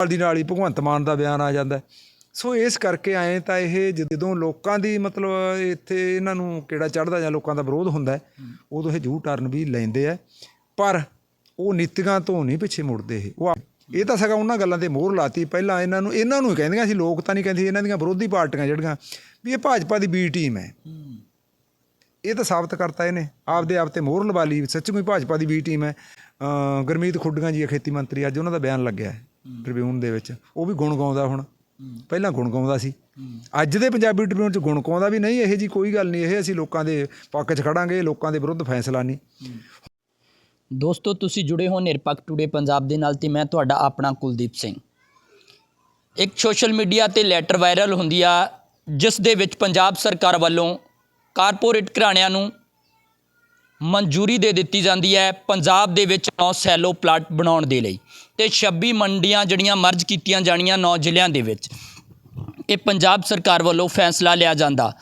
ਨਾਲ ਦੀ ਨਾਲ ਹੀ ਭਗਵੰਤ ਮਾਨ ਦਾ ਬਿਆਨ ਆ ਜਾਂਦਾ ਸੋ ਇਸ ਕਰਕੇ ਆਏ ਤਾਂ ਇਹ ਜਦੋਂ ਲੋਕਾਂ ਦੀ ਮਤਲਬ ਇੱਥੇ ਇਹਨਾਂ ਨੂੰ ਕਿਹੜਾ ਚੜਦਾ ਜਾਂ ਲੋਕਾਂ ਦਾ ਵਿਰੋਧ ਹੁੰਦਾ ਉਦੋਂ ਇਹ ਜੂ ਟਰਨ ਵੀ ਲੈਂਦੇ ਆ ਪਰ ਉਹ ਨੀਤੀਆਂ ਤੋਂ ਨਹੀਂ ਪਿੱਛੇ ਮੁੜਦੇ ਇਹ। ਉਹ ਇਹ ਤਾਂ ਸਗਾ ਉਹਨਾਂ ਗੱਲਾਂ ਤੇ ਮੋਹਰ ਲਾਤੀ। ਪਹਿਲਾਂ ਇਹਨਾਂ ਨੂੰ ਇਹਨਾਂ ਨੂੰ ਹੀ ਕਹਿੰਦੀਆਂ ਸੀ, ਲੋਕ ਤਾਂ ਨਹੀਂ ਕਹਿੰਦੇ ਇਹਨਾਂ ਦੀਆਂ ਵਿਰੋਧੀ ਪਾਰਟੀਆਂ ਜਿਹੜੀਆਂ ਵੀ ਇਹ ਭਾਜਪਾ ਦੀ ਬੀ ਟੀਮ ਹੈ। ਇਹ ਤਾਂ ਸਾਬਤ ਕਰਤਾ ਇਹਨੇ। ਆਪਦੇ ਆਪ ਤੇ ਮੋਹਰ ਲਵਾ ਲਈ। ਸੱਚਮੁੱਚ ਭਾਜਪਾ ਦੀ ਬੀ ਟੀਮ ਹੈ। ਅਮ ਗੁਰਮੀਤ ਖੁੱਡੀਆਂ ਜੀ ਹੈ ਖੇਤੀ ਮੰਤਰੀ, ਅੱਜ ਉਹਨਾਂ ਦਾ ਬਿਆਨ ਲੱਗਿਆ ਟ੍ਰਿਬਿਊਨ ਦੇ ਵਿੱਚ ਉਹ ਵੀ ਗੁਣ ਗਾਉਂਦਾ ਹੁਣ। ਪਹਿਲਾਂ ਗੁਣ ਗਾਉਂਦਾ ਸੀ। ਅੱਜ ਦੇ ਪੰਜਾਬੀ ਟ੍ਰਿਬਿਊਨ ਚ ਗੁਣ ਗਾਉਂਦਾ ਵੀ ਨਹੀਂ ਇਹ ਜੀ ਕੋਈ ਗੱਲ ਨਹੀਂ ਇਹ ਅਸੀਂ ਲੋਕਾਂ ਦੇ ਪੱਖ 'ਚ ਖੜਾਂਗੇ ਲੋਕਾਂ ਦੇ ਵਿਰੁੱਧ ਫੈਸਲਾ ਨਹੀਂ। ਦੋਸਤੋ ਤੁਸੀਂ ਜੁੜੇ ਹੋ ਨਿਰਪੱਖ ਟੂਡੇ ਪੰਜਾਬ ਦੇ ਨਾਲ ਤੇ ਮੈਂ ਤੁਹਾਡਾ ਆਪਣਾ ਕੁਲਦੀਪ ਸਿੰਘ। ਇੱਕ ਸੋਸ਼ਲ ਮੀਡੀਆ ਤੇ ਲੈਟਰ ਵਾਇਰਲ ਹੁੰਦੀ ਆ ਜਿਸ ਦੇ ਵਿੱਚ ਪੰਜਾਬ ਸਰਕਾਰ ਵੱਲੋਂ ਕਾਰਪੋਰੇਟ ਘਰਾਣਿਆਂ ਨੂੰ ਮਨਜ਼ੂਰੀ ਦੇ ਦਿੱਤੀ ਜਾਂਦੀ ਹੈ ਪੰਜਾਬ ਦੇ ਵਿੱਚ 9 ਸੈਲੋ ਪਲਾਟ ਬਣਾਉਣ ਦੇ ਲਈ। ਤੇ 26 ਮੰਡੀਆਂ ਜਿਹੜੀਆਂ ਮਰਜ ਕੀਤੀਆਂ ਜਾਣੀਆਂ 9 ਜ਼ਿਲ੍ਹਿਆਂ ਦੇ ਵਿੱਚ। ਇਹ ਪੰਜਾਬ ਸਰਕਾਰ ਵੱਲੋਂ ਫੈਸਲਾ ਲਿਆ ਜਾਂਦਾ।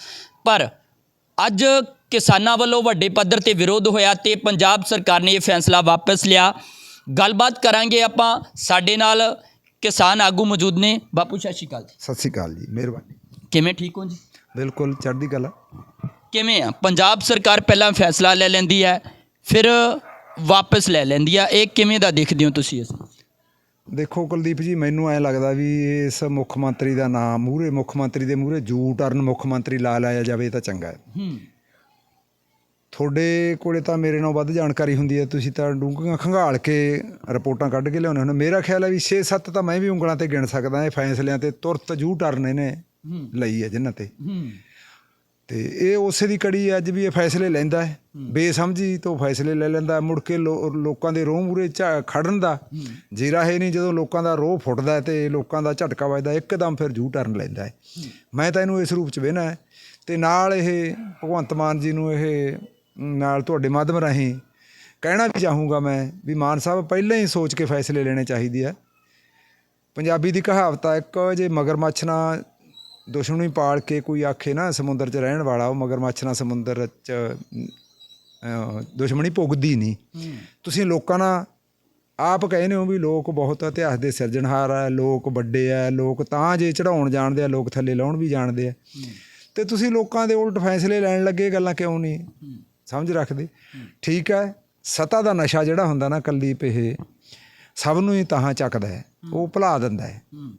ਪਰ ਅੱਜ ਕਿਸਾਨਾਂ ਵੱਲੋਂ ਵੱਡੇ ਪੱਧਰ ਤੇ ਵਿਰੋਧ ਹੋਇਆ ਤੇ ਪੰਜਾਬ ਸਰਕਾਰ ਨੇ ਇਹ ਫੈਸਲਾ ਵਾਪਸ ਲਿਆ। ਗੱਲਬਾਤ ਕਰਾਂਗੇ ਆਪਾਂ। ਸਾਡੇ ਨਾਲ ਕਿਸਾਨ ਆਗੂ ਮੌਜੂਦ ਨੇ। ਬਾਪੂ ਸਤਿ ਸ਼੍ਰੀ ਅਕਾਲ ਜੀ। ਸਤਿ ਸ੍ਰੀ ਅਕਾਲ ਜੀ। ਮਿਹਰਬਾਨੀ। ਕਿਵੇਂ ਠੀਕ ਹੋ ਜੀ? ਬਿਲਕੁਲ ਚੜ੍ਹਦੀ ਕਲਾ। ਕਿਵੇਂ ਆ? ਪੰਜਾਬ ਸਰਕਾਰ ਪਹਿਲਾਂ ਫੈਸਲਾ ਲੈ ਲੈਂਦੀ ਹੈ ਫਿਰ ਵਾਪਸ ਲੈ ਲੈਂਦੀ ਆ। ਇਹ ਕਿਵੇਂ ਦਾ ਦੇਖਦੇ ਹੋ ਤੁਸੀਂ ਇਸ? ਨੂੰ? ਦੇਖੋ ਕੁਲਦੀਪ ਜੀ ਮੈਨੂੰ ਐ ਲੱਗਦਾ ਵੀ ਇਸ ਮੁੱਖ ਮੰਤਰੀ ਦਾ ਨਾਮ ਮੂਹਰੇ ਮੁੱਖ ਮੰਤਰੀ ਦੇ ਮੂਹਰੇ ਜੂ ਟਰਨ ਮੁੱਖ ਮੰਤਰੀ ਲਾ ਲਾਇਆ ਜਾਵੇ ਤਾਂ ਚੰਗਾ ਹੈ। ਹੂੰ। ਤੁਹਾਡੇ ਕੋਲੇ ਤਾਂ ਮੇਰੇ ਨਾਲੋਂ ਵੱਧ ਜਾਣਕਾਰੀ ਹੁੰਦੀ ਹੈ ਤੁਸੀਂ ਤਾਂ ਡੂੰਘੀਆਂ ਖੰਗਾਲ ਕੇ ਰਿਪੋਰਟਾਂ ਕੱਢ ਕੇ ਲਿਆਉਂਦੇ ਹੋ। ਮੇਰਾ ਖਿਆਲ ਹੈ ਵੀ 6-7 ਤਾਂ ਮੈਂ ਵੀ ਉਂਗਲਾਂ ਤੇ ਗਿਣ ਸਕਦਾ ਇਹ ਫੈਸਲਿਆਂ ਤੇ ਤੁਰਤ ਜੂ ਟਰਨ ਇਹਨੇ ਲਈ ਹੈ ਜਿਨ੍ਹਾਂ ਤੇ। ਹੂੰ। ਤੇ ਇਹ ਉਸੇ ਦੀ ਕੜੀ ਹੈ ਅੱਜ ਵੀ ਇਹ ਫੈਸਲੇ ਲੈਂਦਾ ਹੈ। ਬੇਸਮਝੀ ਤੋਂ ਫੈਸਲੇ ਲੈ ਲੈਂਦਾ ਮੁੜ ਕੇ ਲੋਕਾਂ ਦੇ ਰੋਹ ਮੂਰੇ ਖੜਨ ਦਾ ਜੀਰਾ ਹੈ ਨਹੀਂ ਜਦੋਂ ਲੋਕਾਂ ਦਾ ਰੋਹ ਫੁੱਟਦਾ ਤੇ ਲੋਕਾਂ ਦਾ ਝਟਕਾ ਵੱਜਦਾ ਇੱਕਦਮ ਫਿਰ ਜੂ ਟਰਨ ਲੈਂਦਾ ਹੈ। ਮੈਂ ਤਾਂ ਇਹਨੂੰ ਇਸ ਰੂਪ ਚ ਵੇਖਣਾ ਹੈ ਤੇ ਨਾਲ ਇਹ ਭਗਵੰਤ ਮਾਨ ਜੀ ਨੂੰ ਇਹ ਨਾਲ ਤੁਹਾਡੇ ਮਾਧਿਅਮ ਰਾਹੀਂ ਕਹਿਣਾ ਵੀ ਚਾਹੂੰਗਾ ਮੈਂ ਵੀ ਮਾਨ ਸਾਹਿਬ ਪਹਿਲਾਂ ਹੀ ਸੋਚ ਕੇ ਫੈਸਲੇ ਲੈਣੇ ਚਾਹੀਦੇ ਆ। ਪੰਜਾਬੀ ਦੀ ਕਹਾਵਤ ਆ ਇੱਕ ਜੇ ਮਗਰਮੱਛ ਨਾ ਦੁਸ਼ਮਣੀ ਪਾਲ ਕੇ ਕੋਈ ਆਖੇ ਨਾ ਸਮੁੰਦਰ 'ਚ ਰਹਿਣ ਵਾਲਾ ਉਹ ਮਗਰਮੱਛ ਨਾਲ ਸਮੁੰਦਰ 'ਚ ਦੁਸ਼ਮਣੀ ਭੁਗਦੀ ਨਹੀਂ। ਤੁਸੀਂ ਲੋਕਾਂ ਨਾਲ ਆਪ ਕਹਿੰਦੇ ਹੋ ਵੀ ਲੋਕ ਬਹੁਤ ਇਤਿਹਾਸ ਦੇ ਸਿਰਜਣਹਾਰ ਆ ਲੋਕ ਵੱਡੇ ਆ ਲੋਕ ਤਾਂ ਜੇ ਚੜਾਉਣ ਜਾਣਦੇ ਆ ਲੋਕ ਥੱਲੇ ਲਾਉਣ ਵੀ ਜਾਣਦੇ ਆ। ਤੇ ਤੁਸੀਂ ਲੋਕਾਂ ਦੇ ਉਲਟ ਫੈਸਲੇ ਲੈਣ ਲੱਗੇ ਗੱਲਾਂ ਕਿਉਂ ਨਹੀਂ? ਸਮਝ ਰੱਖਦੇ? ਠੀਕ ਹੈ ਸਤਾ ਦਾ ਨਸ਼ਾ ਜਿਹੜਾ ਹੁੰਦਾ ਨਾ ਕੁਲਦੀਪ ਇਹ ਸਭ ਨੂੰ ਹੀ ਤਾਹਾਂ ਚੱਕਦਾ ਹੈ ਉਹ ਭੁਲਾ ਦਿੰਦਾ ਹੂੰ।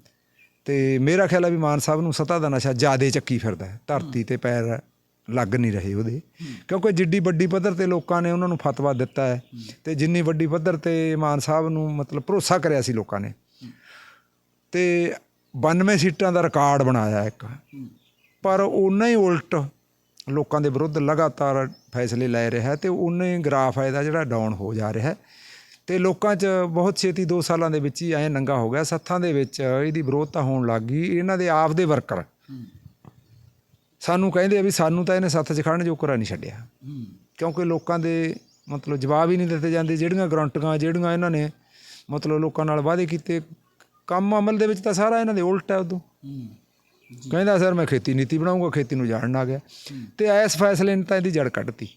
ਤੇ ਮੇਰਾ ਖਿਆਲ ਹੈ ਵੀ ਮਾਨ ਸਾਹਿਬ ਨੂੰ ਸਤਾ ਦਾ ਨਸ਼ਾ ਜਿਆਦੇ ਚੱਕੀ ਫਿਰਦਾ ਹੈ। ਧਰਤੀ ਤੇ ਪੈਰ ਲੱਗ ਨਹੀਂ ਰਹੇ ਉਹਦੇ। ਕਿਉਂਕਿ ਜਿੱਡੀ ਵੱਡੀ ਪੱਧਰ ਤੇ ਲੋਕਾਂ ਨੇ ਉਹਨਾਂ ਨੂੰ ਫਤਵਾ ਦਿੱਤਾ ਹੈ ਤੇ ਜਿੰਨੀ ਵੱਡੀ ਪੱਧਰ ਤੇ ਮਾਨ ਸਾਹਿਬ ਨੂੰ ਮਤਲਬ ਭਰੋਸਾ ਕਰਿਆ ਸੀ ਲੋਕਾਂ ਨੇ। ਤੇ 92 ਸੀਟਾਂ ਦਾ ਰਿਕਾਰਡ ਬਣਾਇਆ ਇੱਕ। ਪਰ ਉਹਨਾਂ ਹੀ ਉਲਟ ਲੋਕਾਂ ਦੇ ਵਿਰੁੱਧ ਲਗਾਤਾਰ ਫੈਸਲੇ ਲੈ ਰਿਹਾ ਹੈ ਤੇ ਉਹਨਾਂ ਹੀ ਗ੍ਰਾਫ ਹੈ ਇਹਦਾ ਜਿਹੜਾ ਡਾਊਨ ਹੋ ਜਾ ਰਿਹਾ ਹੈ। ਤੇ ਲੋਕਾਂ 'ਚ ਬਹੁਤ ਛੇਤੀ 2 ਸਾਲਾਂ ਦੇ ਵਿੱਚ ਹੀ ਐ ਨੰਗਾ ਹੋ ਗਿਆ। ਸੱਥਾਂ ਦੇ ਵਿੱਚ ਇਹਦੀ ਵਿਰੋਧਤਾ ਹੋਣ ਲੱਗ ਗਈ। ਇਹਨਾਂ ਦੇ ਆਪ ਦੇ ਵਰਕਰ ਸਾਨੂੰ ਕਹਿੰਦੇ ਆ ਵੀ ਸਾਨੂੰ ਤਾਂ ਇਹਨੇ ਸੱਥ 'ਚ ਖੜਨ ਜੋਕਰਾ ਨਹੀਂ ਛੱਡਿਆ। ਕਿਉਂਕਿ ਲੋਕਾਂ ਦੇ ਮਤਲਬ ਜਵਾਬ ਹੀ ਨਹੀਂ ਦਿੱਤੇ ਜਾਂਦੇ। ਜਿਹੜੀਆਂ ਗਰੰਟੀਆਂ ਜਿਹੜੀਆਂ ਇਹਨਾਂ ਨੇ ਮਤਲਬ ਲੋਕਾਂ ਨਾਲ ਵਾਅਦੇ ਕੀਤੇ ਕੰਮ ਅਮਲ ਦੇ ਵਿੱਚ ਤਾਂ ਸਾਰਾ ਇਹਨਾਂ ਦੇ ਉਲਟ ਹੈ ਉਦੋਂ। ਕਹਿੰਦਾ ਸਰ ਮੈਂ ਖੇਤੀ ਨੀਤੀ ਬਣਾਉਂਗਾ ਖੇਤੀ ਨੂੰ ਜਾਣਨ ਆ ਗਿਆ। ਤੇ ਇਸ ਫੈਸਲੇ ਨੇ ਤਾਂ ਇਹਦੀ ਜੜ ਕੱਢਤੀ।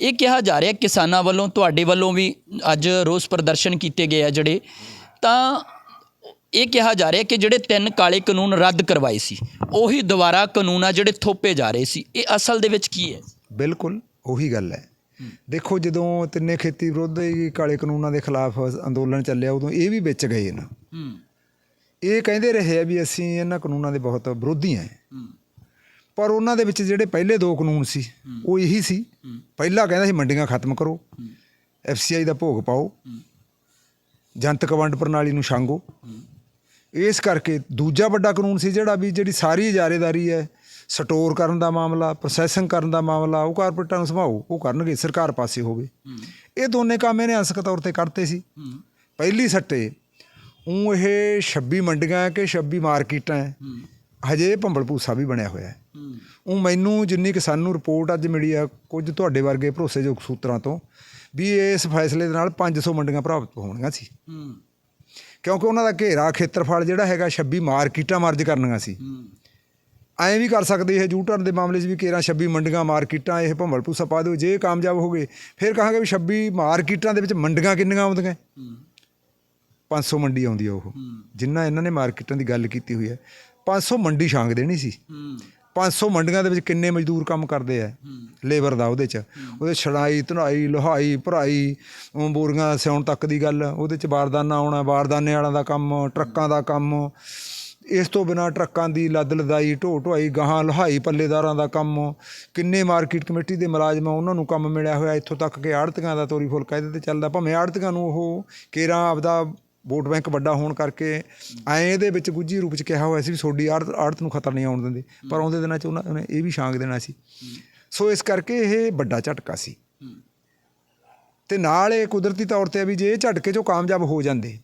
ਇਹ ਕਿਹਾ ਜਾ ਰਿਹਾ ਕਿਸਾਨਾਂ ਵੱਲੋਂ ਤੁਹਾਡੇ ਵੱਲੋਂ ਵੀ ਅੱਜ ਰੋਸ ਪ੍ਰਦਰਸ਼ਨ ਕੀਤੇ ਗਏ ਆ ਜਿਹੜੇ। ਤਾਂ ਇਹ ਕਿਹਾ ਜਾ ਰਿਹਾ ਕਿ ਜਿਹੜੇ ਤਿੰਨ ਕਾਲੇ ਕਾਨੂੰਨ ਰੱਦ ਕਰਵਾਏ ਸੀ ਉਹੀ ਦੁਬਾਰਾ ਕਾਨੂੰਨ ਆ ਜਿਹੜੇ ਥੋਪੇ ਜਾ ਰਹੇ ਸੀ। ਇਹ ਅਸਲ ਦੇ ਵਿੱਚ ਕੀ ਹੈ? ਬਿਲਕੁਲ ਉਹੀ ਗੱਲ ਹੈ। ਦੇਖੋ ਜਦੋਂ ਤਿੰਨੇ ਖੇਤੀ ਵਿਰੋਧ ਕਾਲੇ ਕਾਨੂੰਨਾਂ ਦੇ ਖਿਲਾਫ ਅੰਦੋਲਨ ਚੱਲਿਆ ਉਦੋਂ ਇਹ ਵੀ ਵਿੱਚ ਗਏ ਨਾ। ਇਹ ਕਹਿੰਦੇ ਰਹੇ ਆ ਵੀ ਅਸੀਂ ਇਹਨਾਂ ਕਾਨੂੰਨਾਂ ਦੇ ਬਹੁਤ ਵਿਰੋਧੀ ਹੂੰ। ਪਰ ਉਹਨਾਂ ਦੇ ਵਿੱਚ ਜਿਹੜੇ ਪਹਿਲੇ ਦੋ ਕਾਨੂੰਨ ਸੀ ਉਹ ਇਹੀ ਸੀ। ਪਹਿਲਾ ਕਹਿੰਦਾ ਸੀ ਮੰਡੀਆਂ ਖਤਮ ਕਰੋ। ਐਫਸੀਆਈ ਦਾ ਭੋਗ ਪਾਓ। ਜਨਤਕ ਵੰਡ ਪ੍ਰਣਾਲੀ ਨੂੰ ਛਾਂਗੋ। ਇਸ ਕਰਕੇ ਦੂਜਾ ਵੱਡਾ ਕਾਨੂੰਨ ਸੀ ਜਿਹੜਾ ਵੀ ਜਿਹੜੀ ਸਾਰੀ ਇਜਾਰੇਦਾਰੀ ਹੈ ਸਟੋਰ ਕਰਨ ਦਾ ਮਾਮਲਾ ਪ੍ਰੋਸੈਸਿੰਗ ਕਰਨ ਦਾ ਮਾਮਲਾ ਉਹ ਕਾਰਪੋਰੇਟਾਂ ਨੂੰ ਸੰਭਾਓ ਉਹ ਕਰਨਗੇ ਸਰਕਾਰ ਪਾਸੇ ਹੋਵੇ। ਇਹ ਦੋਨੇ ਕੰਮ ਇਹਨੇ ਅੰਸ਼ਕ ਤੌਰ ਤੇ ਕਰਤੇ ਸੀ। ਪਹਿਲੀ ਸੱਟੇ ਉਹ ਇਹ 26 ਮੰਡੀਆਂ ਕਿ 26 ਮਾਰਕੀਟਾਂ ਹੈ। ਹਜੇ ਭੰਬਲ ਭੂਸਾ ਵੀ ਬਣਿਆ ਹੋਇਆ ਹੂੰ। ਉਹ ਮੈਨੂੰ ਜਿੰਨੀ ਕਿ ਸਾਨੂੰ ਰਿਪੋਰਟ ਅੱਜ ਮਿਲੀ ਆ ਕੁਝ ਤੁਹਾਡੇ ਵਰਗੇ ਭਰੋਸੇਯੋਗ ਸੂਤਰਾਂ ਤੋਂ ਵੀ ਇਸ ਫੈਸਲੇ ਦੇ ਨਾਲ 500 ਮੰਡੀਆਂ ਪ੍ਰਭਾਵਿਤ ਹੋਣਗੀਆਂ ਸੀ। ਕਿਉਂਕਿ ਉਹਨਾਂ ਦਾ ਘੇਰਾ ਖੇਤਰਫਲ ਜਿਹੜਾ ਹੈਗਾ 26 ਮਾਰਕੀਟਾਂ ਮਰਜ ਕਰਨੀਆਂ ਸੀ। ਐਂ ਵੀ ਕਰ ਸਕਦੇ ਇਹ ਜੂਟਰਨ ਦੇ ਮਾਮਲੇ 'ਚ ਵੀ ਕੇਰਾਂ 26 ਮੰਡੀਆਂ ਮਾਰਕੀਟਾਂ ਇਹ ਭੰਬਲ ਭੂਸਾ ਪਾ ਦਿਓ ਜੇ ਕਾਮਯਾਬ ਹੋ ਗਏ ਫਿਰ ਕਹਾਂਗੇ ਵੀ 26 ਮਾਰਕੀਟਾਂ ਦੇ ਵਿੱਚ ਮੰਡੀਆਂ ਕਿੰਨੀਆਂ ਆਉਂਦੀਆਂ? ਹੂੰ। 500 ਮੰਡੀ ਆਉਂਦੀ ਆ ਉਹ। ਜਿੰਨਾ ਇਹਨਾਂ ਨੇ ਮਾਰਕੀਟਾਂ ਦੀ ਗੱਲ ਕੀਤੀ ਹੋਈ ਹੈ 500 ਮੰਡੀ ਛਾਂਗ ਦੇਣੀ ਸੀ। 500 ਮੰਡੀਆਂ ਦੇ ਵਿੱਚ ਕਿੰਨੇ ਮਜ਼ਦੂਰ ਕੰਮ ਕਰਦੇ ਆ? ਲੇਬਰ ਦਾ ਉਹਦੇ ਚ। ਉਹਦੇ ਛੜਾਈ ਧੁਨਾਈ ਲੋਹਾਈ ਭਰਾਈ ਬੋਰੀਆਂ ਸਿਉਣ ਤੱਕ ਦੀ ਗੱਲ। ਉਹਦੇ ਚ ਬਾਰਦਾਨਾ ਆਉਣਾ ਬਾਰਦਾਨੇ ਵਾਲਿਆਂ ਦਾ ਕੰਮ ਟਰੱਕਾਂ ਦਾ ਕੰਮ। ਇਸ ਤੋਂ ਬਿਨਾ ਟਰੱਕਾਂ ਦੀ ਲੱਦ ਲਦਾਈ ਢੋ ਢੁਆਈ ਗਾਹਾਂ ਲੋਹਾਈ ਪੱਲੇਦਾਰਾਂ ਦਾ ਕੰਮ। ਕਿੰਨੇ ਮਾਰਕੀਟ ਕਮੇਟੀ ਦੇ ਮੁਲਾਜ਼ਮ ਉਹਨਾਂ ਨੂੰ ਕੰਮ ਮਿਲਿਆ ਹੋਇਆ। ਇੱਥੋਂ ਤੱਕ ਕਿ ਆੜਤੀਆਂ ਦਾ ਤੋਰੀ ਫੁੱਲ ਕਾਇਦੇ ਤੇ ਚੱਲਦਾ। ਭਾਵੇਂ ਆੜਤੀਆਂ ਨੂੰ ਉਹ ਕੇਰਾਂ ਆਪਦਾ ਵੋਟ ਬੈਂਕ ਵੱਡਾ ਹੋਣ ਕਰਕੇ ਐਂ ਇਹਦੇ ਵਿੱਚ ਗੁੱਜੀ ਰੂਪ ਚ ਕਿਹਾ ਹੋਇਆ ਸੀ ਵੀ ਤੁਹਾਡੀ ਆੜਤ ਆੜਤ ਨੂੰ ਖਤਰ ਨਹੀਂ ਆਉਣ ਦਿੰਦੇ। ਪਰ ਆਉਂਦੇ ਦਿਨਾਂ ਚ ਉਹਨਾਂ ਨੇ ਇਹ ਵੀ ਛਾਂਗ ਦੇਣਾ ਸੀ। ਸੋ ਇਸ ਕਰਕੇ ਇਹ ਵੱਡਾ ਝਟਕਾ ਸੀ। ਤੇ ਨਾਲ ਇਹ ਕੁਦਰਤੀ ਤੌਰ ਤੇ ਵੀ ਜੇ ਇਹ ਝਟਕੇ ਚੋਂ ਕਾਮਯਾਬ ਹੋ ਜਾਂਦੇ,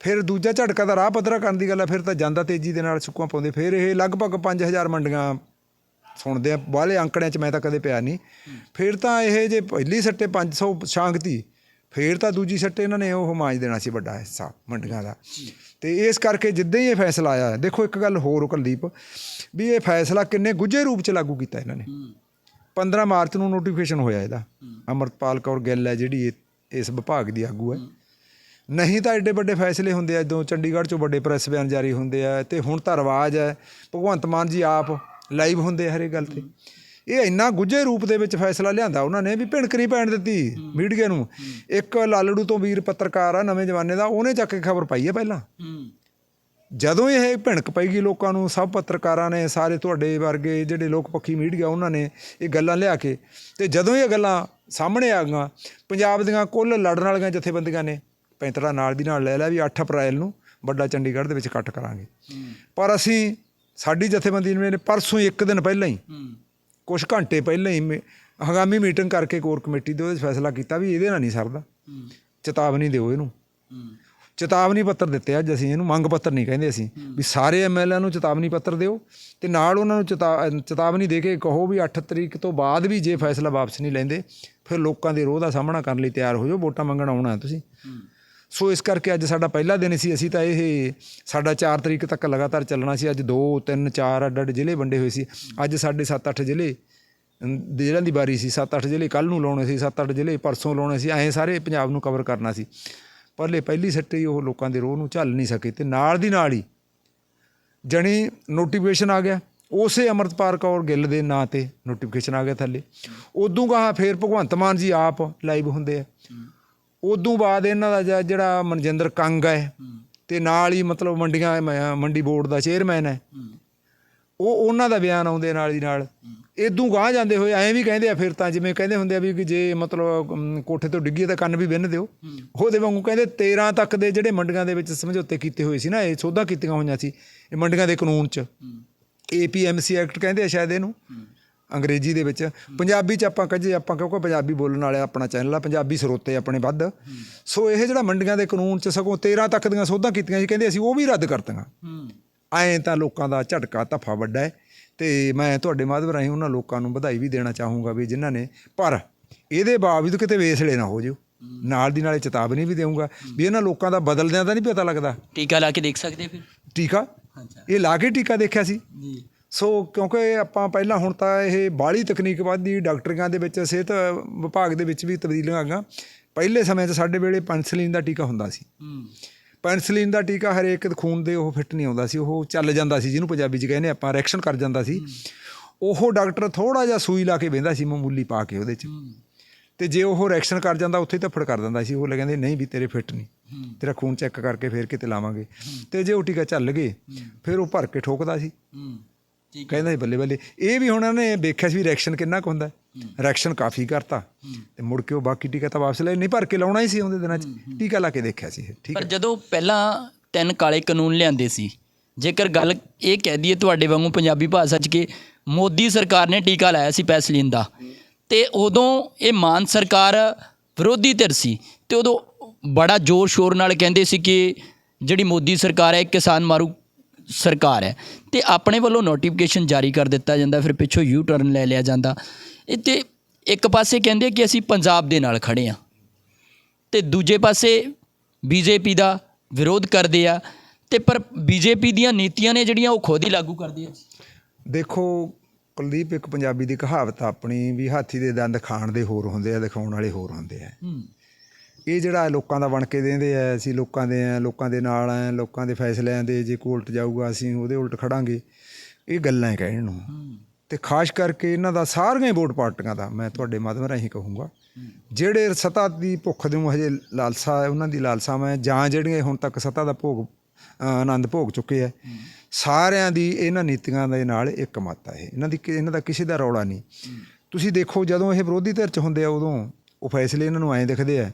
ਫਿਰ ਦੂਜਾ ਝਟਕਾ ਦਾ ਰਾਹ ਪੱਧਰਾ ਕਰਨ ਦੀ ਗੱਲ ਹੈ ਫਿਰ ਤਾਂ ਜਾਂਦਾ ਤੇਜ਼ੀ ਦੇ ਨਾਲ ਸੁੱਕਾਂ ਪਾਉਂਦੇ। ਫਿਰ ਇਹ ਲਗਭਗ 5000 ਮੰਡੀਆਂ ਸੁਣਦੇ ਆ ਬਾਹਲੇ ਅੰਕੜਿਆਂ 'ਚ ਮੈਂ ਤਾਂ ਕਦੇ ਪਿਆ ਨਹੀਂ। ਫਿਰ ਤਾਂ ਇਹ ਜੇ ਪਹਿਲੀ ਸੱਟੇ 500 ਸ਼ਾਂਗਤੀ ਫਿਰ ਤਾਂ ਦੂਜੀ ਸੱਟੇ ਇਹਨਾਂ ਨੇ ਉਹ ਮਾਂਜ ਦੇਣਾ ਸੀ ਵੱਡਾ ਹਿੱਸਾ ਮੰਡੀਆਂ ਦਾ। ਤੇ ਇਸ ਕਰਕੇ ਜਿੱਦਾਂ ਹੀ ਇਹ ਫੈਸਲਾ ਆਇਆ ਦੇਖੋ ਇੱਕ ਗੱਲ ਹੋਰ ਕੁਲਦੀਪ ਵੀ ਇਹ ਫੈਸਲਾ ਕਿੰਨੇ ਗੁੱਝੇ ਰੂਪ 'ਚ ਲਾਗੂ ਕੀਤਾ ਇਹਨਾਂ ਨੇ। 15 ਮਾਰਚ ਨੂੰ ਨੋਟੀਫਿਕੇਸ਼ਨ ਹੋਇਆ ਇਹਦਾ। ਅਮਰਪਾਲ ਕੌਰ ਗਿੱਲ ਹੈ ਜਿਹੜੀ ਇਸ ਵਿਭਾਗ ਦੀ ਆਗੂ ਹੈ। ਨਹੀਂ ਤਾਂ ਐਡੇ ਵੱਡੇ ਫੈਸਲੇ ਹੁੰਦੇ ਆ ਜਦੋਂ ਚੰਡੀਗੜ੍ਹ ਚੋਂ ਵੱਡੇ ਪ੍ਰੈਸ ਬਿਆਨ ਜਾਰੀ ਹੁੰਦੇ ਆ ਤੇ ਹੁਣ ਤਾਂ ਰਿਵਾਜ ਹੈ। ਭਗਵੰਤ ਮਾਨ ਜੀ ਆਪ ਲਾਈਵ ਹੁੰਦੇ ਆ ਹਰੇਕ ਗੱਲ ਤੇ। ਇਹ ਇੰਨਾ ਗੁੱਝੇ ਰੂਪ ਦੇ ਵਿੱਚ ਫੈਸਲਾ ਲਿਆਂਦਾ ਉਹਨਾਂ ਨੇ ਵੀ ਭਿਣਕਰੀ ਪੈਣ ਦਿੱਤੀ ਮੀਡੀਆ ਨੂੰ। ਇੱਕ ਲਾਲੜੂ ਤੋਂ ਵੀਰ ਪੱਤਰਕਾਰ ਆ ਨਵੇਂ ਜ਼ਮਾਨੇ ਦਾ ਉਹਨੇ ਚੱਕ ਕੇ ਖਬਰ ਪਾਈ ਹੈ ਪਹਿਲਾਂ। ਜਦੋਂ ਇਹ ਭਿਣਕ ਪੈਗੀ ਲੋਕਾਂ ਨੂੰ ਸਭ ਪੱਤਰਕਾਰਾਂ ਨੇ ਸਾਰੇ ਤੁਹਾਡੇ ਵਰਗੇ ਜਿਹੜੇ ਲੋਕ ਪੱਖੀ ਮੀਡੀਆ ਉਹਨਾਂ ਨੇ ਇਹ ਗੱਲਾਂ ਲਿਆ ਕੇ ਤੇ ਜਦੋਂ ਇਹ ਗੱਲਾਂ ਸਾਹਮਣੇ ਆ ਗਈਆਂ ਪੰਜਾਬ ਦੀਆਂ ਕੁੱਲ ਲੜਨ ਵਾਲੀਆਂ ਜਥੇਬੰਦੀਆਂ ਨੇ ਪੈਂਤੜਾ ਨਾਲ ਦੀ ਨਾਲ ਲੈ ਲਿਆ ਵੀ 8 ਅਪ੍ਰੈਲ ਨੂੰ ਵੱਡਾ ਚੰਡੀਗੜ੍ਹ ਦੇ ਵਿੱਚ ਇਕੱਠ ਕਰਾਂਗੇ। ਪਰ ਅਸੀਂ ਸਾਡੀ ਜਥੇਬੰਦੀ ਨੇ ਪਰਸੋਂ ਇੱਕ ਦਿਨ ਪਹਿਲਾਂ ਹੀ। ਕੁਝ ਘੰਟੇ ਪਹਿਲਾਂ ਹੀ ਹੰਗਾਮੀ ਮੀਟਿੰਗ ਕਰਕੇ ਕੋਰ ਕਮੇਟੀ ਦੇ ਉਹਦੇ ਫੈਸਲਾ ਕੀਤਾ ਵੀ ਇਹਦੇ ਨਾਲ ਨਹੀਂ ਸਰਦਾ। ਚੇਤਾਵਨੀ ਦਿਓ ਇਹਨੂੰ। ਚੇਤਾਵਨੀ ਪੱਤਰ ਦਿੱਤੇ ਅੱਜ ਅਸੀਂ ਇਹਨੂੰ ਮੰਗ ਪੱਤਰ ਨਹੀਂ ਕਹਿੰਦੇ ਅਸੀਂ। ਵੀ ਸਾਰੇ ਐਮਐਲਏ ਨੂੰ ਚੇਤਾਵਨੀ ਪੱਤਰ ਦਿਓ ਤੇ ਨਾਲ ਉਹਨਾਂ ਨੂੰ ਚੇਤਾ- ਚੇਤਾਵਨੀ ਦੇ ਕੇ ਕਹੋ ਵੀ 8 ਤਰੀਕ ਤੋਂ ਬਾਅਦ ਵੀ ਜੇ ਫੈਸਲਾ ਵਾਪਸ ਨਹੀਂ ਲੈਂਦੇ ਫਿਰ ਲੋਕਾਂ ਦੇ ਰੋਹ ਦਾ ਸਾਹਮਣਾ ਕਰਨ ਲਈ ਤਿਆਰ ਹੋ ਜਾਓ ਵੋਟਾਂ ਮੰਗਣ ਆਉਣਾ ਤੁਸੀਂ। ਸੋ ਇਸ ਕਰਕੇ ਅੱਜ ਸਾਡਾ ਪਹਿਲਾ ਦਿਨ ਸੀ। ਅਸੀਂ ਤਾਂ ਇਹ ਸਾਡਾ 4 ਤਰੀਕ ਤੱਕ ਲਗਾਤਾਰ ਚੱਲਣਾ ਸੀ। ਅੱਜ 2 3 4 ਅੱਡ ਅੱਡ ਜ਼ਿਲ੍ਹੇ ਵੰਡੇ ਹੋਏ ਸੀ। ਅੱਜ ਸਾਡੇ 7-8 ਜ਼ਿਲ੍ਹੇ ਜ਼ਿਲ੍ਹਿਆਂ ਦੀ ਵਾਰੀ ਸੀ। 7-8 ਜ਼ਿਲ੍ਹੇ ਕੱਲ ਨੂੰ ਲਾਉਣੇ ਸੀ 7-8 ਜ਼ਿਲ੍ਹੇ ਪਰਸੋਂ ਲਾਉਣੇ ਸੀ। ਐਂ ਸਾਰੇ ਪੰਜਾਬ ਨੂੰ ਕਵਰ ਕਰਨਾ ਸੀ। ਪਰਲੇ ਪਹਿਲੀ ਸੱਟੇ ਹੀ ਉਹ ਲੋਕਾਂ ਦੇ ਰੋਹ ਨੂੰ ਝੱਲ ਨਹੀਂ ਸਕੇ ਤੇ ਨਾਲ ਦੀ ਨਾਲ ਹੀ ਜਣੀ ਨੋਟੀਫਿਕੇਸ਼ਨ ਆ ਗਿਆ। ਉਸੇ ਅਮਰਤਪਾਲ ਕੌਰ ਗਿੱਲ ਦੇ ਨਾਂ ਤੇ ਨੋਟੀਫਿਕੇਸ਼ਨ ਆ ਗਿਆ ਥੱਲੇ। ਉਦੋਂ ਗਾਹਾਂ ਫੇਰ ਭਗਵੰਤ ਮਾਨ ਜੀ ਆਪ ਲਾਈਵ ਹੁੰਦੇ ਆ। ਉਦੋਂ ਬਾਅਦ ਇਹਨਾਂ ਦਾ ਜਿਹੜਾ ਮਨਜਿੰਦਰ ਕੰਗ ਹੈ ਤੇ ਨਾਲ ਹੀ ਮਤਲਬ ਮੰਡੀਆਂ ਮੰਡੀ ਬੋਰਡ ਦਾ ਚੇਅਰਮੈਨ ਹੈ। ਉਹ ਉਹਨਾਂ ਦਾ ਬਿਆਨ ਆਉਂਦੇ ਨਾਲ ਦੀ ਨਾਲ। ਇਦੋਂ ਗਾਹ ਜਾਂਦੇ ਹੋਏ ਐਂ ਵੀ ਕਹਿੰਦੇ ਆ ਫਿਰ ਤਾਂ ਜਿਵੇਂ ਕਹਿੰਦੇ ਹੁੰਦੇ ਆ ਵੀ ਜੇ ਮਤਲਬ ਕੋਠੇ ਤੋਂ ਡਿੱਗੀ ਤਾਂ ਕੰਨ ਵੀ ਵਿੰਨ ਦਿਓ। ਉਹਦੇ ਵਾਂਗੂ ਕਹਿੰਦੇ 13 ਤੱਕ ਦੇ ਜਿਹੜੇ ਮੰਡੀਆਂ ਦੇ ਵਿੱਚ ਸਮਝੌਤੇ ਕੀਤੇ ਹੋਏ ਸੀ ਨਾ ਇਹ ਸੋਧਾਂ ਕੀਤੀਆਂ ਹੋਈਆਂ ਸੀ। ਇਹ ਮੰਡੀਆਂ ਦੇ ਕਾਨੂੰਨ 'ਚ। ਏਪੀਐਮਸੀ ਐਕਟ ਕਹਿੰਦੇ ਆ ਸ਼ਾਇਦ ਇਹਨੂੰ। ਅੰਗਰੇਜ਼ੀ ਦੇ ਵਿੱਚ। ਪੰਜਾਬੀ 'ਚ ਆਪਾਂ ਕਹੇ ਆਪਾਂ ਕਿਉਂਕਿ ਪੰਜਾਬੀ ਬੋਲਣ ਵਾਲੇ ਆਪਣਾ ਚੈਨਲ ਆ ਪੰਜਾਬੀ ਸਰੋਤੇ ਆਪਣੇ ਵੱਧ। ਸੋ ਇਹ ਜਿਹੜਾ ਮੰਡੀਆਂ ਦੇ ਕਾਨੂੰਨ 'ਚ ਸਗੋਂ 13 ਤੱਕ ਦੀਆਂ ਸੋਧਾਂ ਕੀਤੀਆਂ ਸੀ ਕਹਿੰਦੇ ਅਸੀਂ ਉਹ ਵੀ ਰੱਦ ਕਰਤੀਆਂ ਐਂ ਤਾਂ ਲੋਕਾਂ ਦਾ ਝਟਕਾ ਧੱਫਾ ਵੱਡਾ ਹੈ। ਤੇ ਮੈਂ ਤੁਹਾਡੇ ਮਾਧਵ ਰਾਹੀਂ ਉਹਨਾਂ ਲੋਕਾਂ ਨੂੰ ਵਧਾਈ ਵੀ ਦੇਣਾ ਚਾਹੂੰਗਾ ਵੀ ਜਿਨ੍ਹਾਂ ਨੇ ਪਰ ਇਹਦੇ ਬਾਵਜੂਦ ਕਿਤੇ ਵੇਸਲੇ ਨਾ ਹੋ ਜਿਓ। ਨਾਲ ਦੀ ਨਾਲੇ ਚੇਤਾਵਨੀ ਵੀ ਦੇਵਾਂਗਾ ਵੀ ਇਹਨਾਂ ਲੋਕਾਂ ਦਾ ਬਦਲਦਿਆਂ ਦਾ ਨਹੀਂ ਪਤਾ ਲੱਗਦਾ। ਟੀਕਾ ਲਾ ਕੇ ਦੇਖ ਸਕਦੇ ਫਿਰ? ਟੀਕਾ? ਇਹ ਲਾ ਕੇ ਟੀਕਾ ਦੇਖਿਆ ਸੀ? ਜੀ। ਸੋ ਕਿਉਂਕਿ ਆਪਾਂ ਪਹਿਲਾਂ ਹੁਣ ਤਾਂ ਇਹ ਬਾਹਲੀ ਤਕਨੀਕ ਵੱਧਦੀ ਡਾਕਟਰੀਆਂ ਦੇ ਵਿੱਚ ਸਿਹਤ ਵਿਭਾਗ ਦੇ ਵਿੱਚ ਵੀ ਤਬਦੀਲੀਆਂ ਆ ਗਈਆਂ। ਪਹਿਲੇ ਸਮੇਂ 'ਚ ਸਾਡੇ ਵੇਲੇ ਪੈਨਸਲੀਨ ਦਾ ਟੀਕਾ ਹੁੰਦਾ ਸੀ। ਪੈਨਸਲੀਨ ਦਾ ਟੀਕਾ ਹਰੇਕ ਖੂਨ ਦੇ ਉਹ ਫਿੱਟ ਨਹੀਂ ਆਉਂਦਾ ਸੀ ਉਹ ਚੱਲ ਜਾਂਦਾ ਸੀ ਜਿਹਨੂੰ ਪੰਜਾਬੀ 'ਚ ਕਹਿੰਦੇ ਆਪਾਂ ਰਿਐਕਸ਼ਨ ਕਰ ਜਾਂਦਾ ਸੀ। ਉਹ ਡਾਕਟਰ ਥੋੜਾ ਜਿਹਾ ਸੂਈ ਲਾ ਕੇ ਬਹਿੰਦਾ ਸੀ ਮਾਮੂਲੀ ਪਾ ਕੇ ਉਹਦੇ 'ਚ। ਤੇ ਜੇ ਉਹ ਰਿਐਕਸ਼ਨ ਕਰ ਜਾਂਦਾ ਉੱਥੇ ਹੀ ਧੱਫੜ ਕਰ ਦਿੰਦਾ ਸੀ। ਉਹ ਲੈ ਕਹਿੰਦੇ ਨਹੀਂ ਵੀ ਤੇਰੇ ਫਿੱਟ ਨਹੀਂ। ਤੇਰਾ ਖੂਨ ਚੈੱਕ ਕਰਕੇ ਫੇਰ ਕਿਤੇ ਲਾਵਾਂਗੇ। ਤੇ ਜੇ ਉਹ ਟੀਕਾ ਚੱਲ ਗਏ ਫਿਰ ਉਹ ਭਰ ਕੇ ਠੋਕਦਾ ਸੀ। ਕਹਿੰਦਾ ਸੀ ਬੱਲੇ ਬੱਲੇ। ਇਹ ਵੀ ਹੁਣ ਉਹਨੇ ਵੇਖਿਆ ਸੀ ਵੀ ਰਿਐਕਸ਼ਨ ਕਿੰਨਾ ਕੁ ਹੁੰਦਾ। ਰਿਐਕਸ਼ਨ ਕਾਫੀ ਕਰਤਾ। ਤੇ ਮੁੜ ਕੇ ਉਹ ਬਾਕੀ ਟੀਕਾ ਤਾਂ ਵਾਪਸ ਲੈ ਨਹੀਂ ਭਰ ਕੇ ਲਾਉਣਾ ਹੀ ਸੀ ਉਹਦੇ ਦਿਨਾਂ 'ਚ। ਟੀਕਾ ਲਾ ਕੇ ਦੇਖਿਆ ਸੀ ਠੀਕ ਪਰ ਜਦੋਂ ਪਹਿਲਾਂ ਤਿੰਨ ਕਾਲੇ ਕਾਨੂੰਨ ਲਿਆਂਦੇ ਸੀ ਜੇਕਰ ਗੱਲ ਇਹ ਕਹਿ ਦਈਏ ਤੁਹਾਡੇ ਵਾਂਗੂ ਪੰਜਾਬੀ ਭਾਸ਼ਾ 'ਚ ਕਿ ਮੋਦੀ ਸਰਕਾਰ ਨੇ ਟੀਕਾ ਲਾਇਆ ਸੀ ਪੈਸਲੀਨ ਦਾ ਤੇ ਉਦੋਂ ਇਹ ਮਾਨ ਸਰਕਾਰ ਵਿਰੋਧੀ ਧਿਰ ਸੀ ਤੇ ਉਦੋਂ ਬੜਾ ਜ਼ੋਰ ਸ਼ੋਰ ਨਾਲ ਕਹਿੰਦੇ ਸੀ ਕਿ ਜਿਹੜੀ ਮੋਦੀ ਸਰਕਾਰ ਹੈ ਕਿਸਾਨ ਮਾਰੂ ਸਰਕਾਰ ਹੈ ਤੇ ਆਪਣੇ ਵੱਲੋਂ ਨੋਟੀਫਿਕੇਸ਼ਨ ਜਾਰੀ ਕਰ ਦਿੱਤਾ ਜਾਂਦਾ ਫਿਰ ਪਿੱਛੋਂ ਯੂ ਟਰਨ ਲੈ ਲਿਆ ਜਾਂਦਾ। ਇਹ ਤੇ ਇੱਕ ਪਾਸੇ ਕਹਿੰਦੇ ਕਿ ਅਸੀਂ ਪੰਜਾਬ ਦੇ ਨਾਲ ਖੜੇ ਹਾਂ ਤੇ ਦੂਜੇ ਪਾਸੇ ਬੀਜੇਪੀ ਦਾ ਵਿਰੋਧ ਕਰਦੇ ਆ ਤੇ ਪਰ ਬੀਜੇਪੀ ਦੀਆਂ ਨੀਤੀਆਂ ਨੇ ਜਿਹੜੀਆਂ ਉਹ ਖੁਦ ਹੀ ਲਾਗੂ ਕਰਦੇ ਆ। ਦੇਖੋ ਕੁਲਦੀਪ ਇੱਕ ਪੰਜਾਬੀ ਦੀ ਕਹਾਵਤ ਆ ਆਪਣੀ ਵੀ ਹਾਥੀ ਦੇ ਦੰਦ ਖਾਣ ਦੇ ਹੋਰ ਹੁੰਦੇ ਆ ਦਿਖਾਉਣ ਵਾਲੇ ਹੋਰ ਹੁੰਦੇ ਆ। ਹੂੰ। ਇਹ ਜਿਹੜਾ ਲੋਕਾਂ ਦਾ ਬਣ ਕੇ ਦੇਂਦੇ ਆ, ਅਸੀਂ ਲੋਕਾਂ ਦੇ ਆ, ਲੋਕਾਂ ਦੇ ਨਾਲ ਆ, ਲੋਕਾਂ ਦੇ ਫੈਸਲਿਆਂ ਦੇ ਜੇ ਕੋਈ ਉਲਟ ਜਾਊਗਾ, ਅਸੀਂ ਉਹਦੇ ਉਲਟ ਖੜਾਂਗੇ। ਇਹ ਗੱਲਾਂ ਕਹਿਣ ਨੂੰ। ਤੇ ਖਾਸ ਕਰਕੇ ਇਹਨਾਂ ਦਾ ਸਾਰੀਆਂ ਵੋਟ ਪਾਰਟੀਆਂ ਦਾ ਮੈਂ ਤੁਹਾਡੇ ਮਾਧਿਅਮ ਰਾਹੀਂ ਕਹੂੰਗਾ। ਜਿਹੜੇ ਸਤਾ ਦੀ ਭੁੱਖ ਨੂੰ ਹਜੇ ਲਾਲਸਾ ਹੈ, ਉਹਨਾਂ ਦੀ ਲਾਲਸਾਵਾਂ ਹੈ ਜਾਂ ਜਿਹੜੀਆਂ ਹੁਣ ਤੱਕ ਸਤਾ ਦਾ ਭੋਗ, ਆਨੰਦ ਭੋਗ ਚੁੱਕੇ ਹੈ ਸਾਰਿਆਂ ਦੀ ਇਹਨਾਂ ਨੀਤੀਆਂ ਦੇ ਨਾਲ ਇੱਕ ਮਤ ਹੈ ਇਹਨਾਂ ਦੀ ਕਿ- ਇਹਨਾਂ ਦਾ ਕਿਸੇ ਦਾ ਰੌਲਾ ਨਹੀਂ। ਤੁਸੀਂ ਦੇਖੋ ਜਦੋਂ ਇਹ ਵਿਰੋਧੀ ਧਿਰ ਚ ਹੁੰਦੇ ਆ, ਉਦੋਂ ਉਹ ਫੈਸਲੇ ਇਹਨਾਂ ਨੂੰ ਐਂ ਦਿਖਦੇ ਆ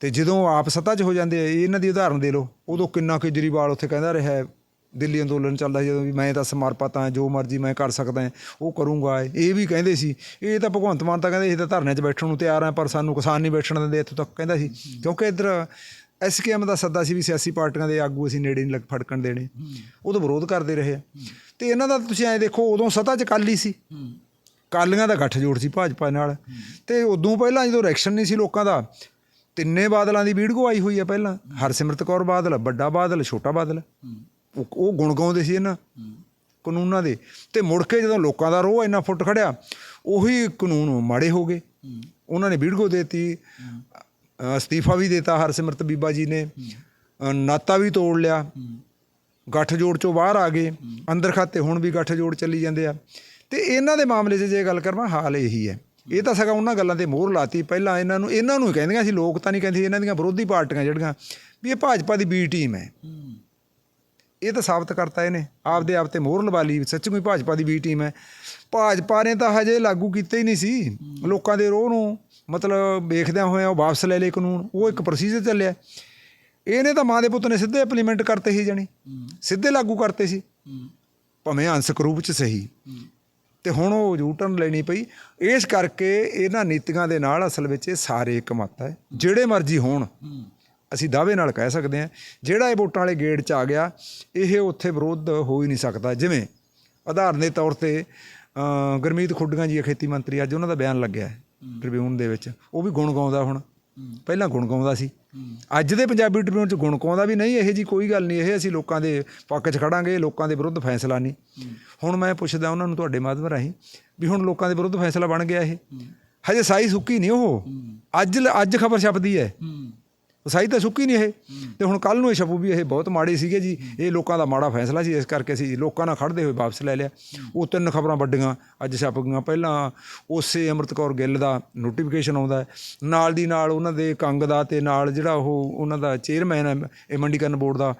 ਤੇ ਜਦੋਂ ਆਪ ਸੱਤਾ 'ਚ ਹੋ ਜਾਂਦੇ ਇਹ ਇਹਨਾਂ ਦੀ ਉਦਾਹਰਨ ਦੇ ਲਓ। ਉਦੋਂ ਕਿੰਨਾ ਕੇਜਰੀਵਾਲ ਉੱਥੇ ਕਹਿੰਦਾ ਰਿਹਾ ਦਿੱਲੀ ਅੰਦੋਲਨ ਚੱਲਦਾ ਸੀ ਜਦੋਂ ਵੀ ਮੈਂ ਤਾਂ ਸਮਰਪਿਤ ਹਾਂ, ਜੋ ਮਰਜ਼ੀ ਮੈਂ ਕਰ ਸਕਦਾ ਹਾਂ, ਉਹ ਕਰੂੰਗਾ ਇਹ। ਵੀ ਕਹਿੰਦੇ ਸੀ। ਇਹ ਤਾਂ ਭਗਵੰਤ ਮਾਨ ਤਾਂ ਕਹਿੰਦੇ ਇਹ ਤਾਂ ਧਰਨੇ 'ਚ ਬੈਠਣ ਨੂੰ ਤਿਆਰ ਆ, ਪਰ ਸਾਨੂੰ ਕਿਸਾਨ ਨਹੀਂ ਬੈਠਣ ਦਿੰਦੇ ਇੱਥੋਂ ਤੱਕ ਕਹਿੰਦਾ ਸੀ। ਕਿਉਂਕਿ ਇੱਧਰ ਐਸਕੇਐਮ ਦਾ ਸੱਦਾ ਸੀ ਵੀ ਸਿਆਸੀ ਪਾਰਟੀਆਂ ਦੇ ਆਗੂ ਅਸੀਂ ਨੇੜੇ ਨਹੀਂ ਲੱਗ ਫੜਕਣ ਦੇਣੇ। ਉਦੋਂ ਵਿਰੋਧ ਕਰਦੇ ਰਹੇ ਆ। ਤੇ ਇਹਨਾਂ ਦਾ ਤੁਸੀਂ ਐਂ ਦੇਖੋ, ਉਦੋਂ ਸੱਤਾ 'ਚ ਕਾਲੀ ਸੀ। ਕਾਲੀਆਂ ਦਾ ਗੱਠਜੋੜ ਸੀ ਭਾਜਪਾ ਨਾਲ। ਤੇ ਉਦੋਂ ਪਹਿਲਾਂ ਜਦੋਂ ਇਲੈਕਸ਼ਨ ਨਹੀਂ ਸੀ ਲੋਕਾਂ ਦਾ ਤਿੰਨੇ ਬਾਦਲਾਂ ਦੀ ਵੀਡੀਓ ਆਈ ਹੋਈ ਆ ਪਹਿਲਾਂ। ਹਰਸਿਮਰਤ ਕੌਰ ਬਾਦਲ, ਵੱਡਾ ਬਾਦਲ, ਛੋਟਾ ਬਾਦਲ। ਉਹ ਗੁਣ ਗਾਉਂਦੇ ਸੀ ਇਹਨਾਂ ਕਾਨੂੰਨਾਂ ਦੇ। ਤੇ ਮੁੜ ਕੇ ਜਦੋਂ ਲੋਕਾਂ ਦਾ ਰੋਹ ਇੰਨਾ ਫੁੱਟ ਖੜਿਆ, ਉਹੀ ਕਾਨੂੰਨ ਮਾੜੇ ਹੋ ਗਏ। ਉਹਨਾਂ ਨੇ ਵੀਡੀਓ ਦੇਤੀ। ਅਸਤੀਫਾ ਵੀ ਦਿੱਤਾ ਹਰਸਿਮਰਤ ਬੀਬਾ ਜੀ ਨੇ। ਨਾਤਾ ਵੀ ਤੋੜ ਲਿਆ। ਗੱਠ ਜੋੜ ਚੋਂ ਬਾਹਰ ਆ ਗਏ। ਅੰਦਰ ਖਾਤੇ ਹੁਣ ਵੀ ਗੱਠ ਜੋੜ ਚੱਲੀ ਜਾਂਦੇ ਆ। ਤੇ ਇਹਨਾਂ ਦੇ ਮਾਮਲੇ 'ਚ ਜੇ ਗੱਲ ਕਰਵਾਂ ਹਾਲ ਇਹੀ ਹੈ। ਇਹ ਤਾਂ ਸਗਾ ਉਹਨਾਂ ਗੱਲਾਂ ਤੇ ਮੋਹਰ ਲਾਤੀ। ਪਹਿਲਾਂ ਇਹਨਾਂ ਨੂੰ ਇਹਨਾਂ ਨੂੰ ਹੀ ਕਹਿੰਦੀਆਂ ਸੀ ਲੋਕ ਤਾਂ ਨਹੀਂ ਕਹਿੰਦੇ ਇਹਨਾਂ ਦੀਆਂ ਵਿਰੋਧੀ ਪਾਰਟੀਆਂ ਜਿਹੜੀਆਂ ਵੀ ਇਹ ਭਾਜਪਾ ਦੀ ਬੀ ਟੀਮ ਹੈ। ਇਹ ਤਾਂ ਸਾਬਤ ਕਰਤਾ ਇਹਨੇ। ਆਪਦੇ ਆਪ ਤੇ ਮੋਹਰ ਲਵਾ ਲਈ ਸੱਚੀ ਕੋਈ ਭਾਜਪਾ ਦੀ ਬੀ ਟੀਮ ਹੈ। ਭਾਜਪਾ ਨੇ ਤਾਂ ਹਜੇ ਲਾਗੂ ਕੀਤਾ ਹੀ ਨਹੀਂ ਸੀ ਲੋਕਾਂ ਦੇ ਰੋਹ ਨੂੰ। ਮਤਲਬ ਵੇਖਦਿਆਂ ਹੋਇਆਂ ਉਹ ਵਾਪਸ ਲੈ ਲਏ ਕਾਨੂੰਨ ਉਹ ਇੱਕ ਪ੍ਰੋਸੀਜਰ ਚੱਲਿਆ। ਇਹਨੇ ਤਾਂ ਮਾਂ ਦੇ ਪੁੱਤ ਨੇ ਸਿੱਧੇ ਇੰਪਲੀਮੈਂਟ ਕਰਤੇ ਸੀ ਜਾਣੀ। ਸਿੱਧੇ ਲਾਗੂ ਕਰਤੇ ਸੀ। ਭਾਵੇਂ ਅੰਸਕ ਰੂਪ ਚ ਸਹੀ। ਤੇ ਹੁਣ ਉਹ ਯੂਟਰਨ ਲੈਣੀ ਪਈ। ਇਸ ਕਰਕੇ ਇਹਨਾਂ ਨੀਤੀਆਂ ਦੇ ਨਾਲ ਅਸਲ ਵਿੱਚ ਇਹ ਸਾਰੇ ਇੱਕ ਮਤ ਹੈ। ਜਿਹੜੇ ਮਰਜ਼ੀ ਹੋਣ ਅਸੀਂ ਦਾਅਵੇ ਨਾਲ ਕਹਿ ਸਕਦੇ ਹਾਂ। ਜਿਹੜਾ ਇਹ ਵੋਟਾਂ ਵਾਲੇ ਗੇੜ 'ਚ ਆ ਗਿਆ ਇਹ ਉੱਥੇ ਵਿਰੋਧ ਹੋ ਹੀ ਨਹੀਂ ਸਕਦਾ। ਜਿਵੇਂ ਉਦਾਹਰਨ ਦੇ ਤੌਰ ਤੇ ਗੁਰਮੀਤ ਖੁੱਡੀਆਂ ਜੀ ਖੇਤੀ ਮੰਤਰੀ ਅੱਜ ਉਹਨਾਂ ਦਾ ਬਿਆਨ ਲੱਗਿਆ ਟ੍ਰਿਬਿਊਨ ਦੇ ਵਿੱਚ। ਉਹ ਵੀ ਗੁਣ ਗਾਉਂਦਾ ਹੁਣ। ਪਹਿਲਾਂ ਗੁਣ ਗਾਉਂਦਾ ਸੀ। ਅੱਜ ਦੇ ਪੰਜਾਬੀ ਟ੍ਰਿਬਿਊਨ 'ਚ ਗੁਣ ਗਾਉਂਦਾ ਵੀ ਨਹੀਂ ਇਹ ਜੀ ਕੋਈ ਗੱਲ ਨਹੀਂ ਇਹ ਅਸੀਂ ਲੋਕਾਂ ਦੇ ਪੱਖ 'ਚ ਖੜਾਂਗੇ ਲੋਕਾਂ ਦੇ ਵਿਰੁੱਧ ਫੈਸਲਾ ਨਹੀਂ। ਹੁਣ ਮੈਂ ਪੁੱਛਦਾ ਉਹਨਾਂ ਨੂੰ ਤੁਹਾਡੇ ਮਾਧਿਅਮ ਰਾਹੀਂ ਵੀ ਹੁਣ ਲੋਕਾਂ ਦੇ ਵਿਰੁੱਧ ਫੈਸਲਾ ਬਣ ਗਿਆ ਇਹ। ਹਜੇ ਸਾਈ ਸੁੱਕੀ ਨਹੀਂ ਉਹ। ਅੱਜ ਅੱਜ ਖਬਰ ਛਪਦੀ ਹੈ। ਸਾਈ ਤਾਂ ਸੁੱਕੀ ਨਹੀਂ ਇਹ। ਤੇ ਹੁਣ ਕੱਲ ਨੂੰ ਇਹ ਛਪੂ ਵੀ ਇਹ ਬਹੁਤ ਮਾੜੇ ਸੀਗੇ ਜੀ। ਇਹ ਲੋਕਾਂ ਦਾ ਮਾੜਾ ਫੈਸਲਾ ਸੀ ਇਸ ਕਰਕੇ ਅਸੀਂ ਲੋਕਾਂ ਨਾਲ ਖੜਦੇ ਹੋਏ ਵਾਪਸ ਲੈ ਲਿਆ। ਉਹ ਤਿੰਨ ਖਬਰਾਂ ਵੱਡੀਆਂ ਅੱਜ ਛਪ ਗਈਆਂ। ਪਹਿਲਾਂ ਉਸੇ ਅੰਮ੍ਰਿਤ ਕੌਰ ਗਿੱਲ ਦਾ ਨੋਟੀਫਿਕੇਸ਼ਨ ਆਉਂਦਾ ਨਾਲ ਦੀ ਨਾਲ ਉਹਨਾਂ ਦੇ ਕੰਗ ਦਾ ਤੇ ਨਾਲ ਜਿਹੜਾ ਉਹ ਉਹਨਾਂ ਦਾ ਚੇਅਰਮੈਨ ਹੈ ਇਹ ਮੰਡੀਕਰਨ ਬੋਰਡ ਦਾ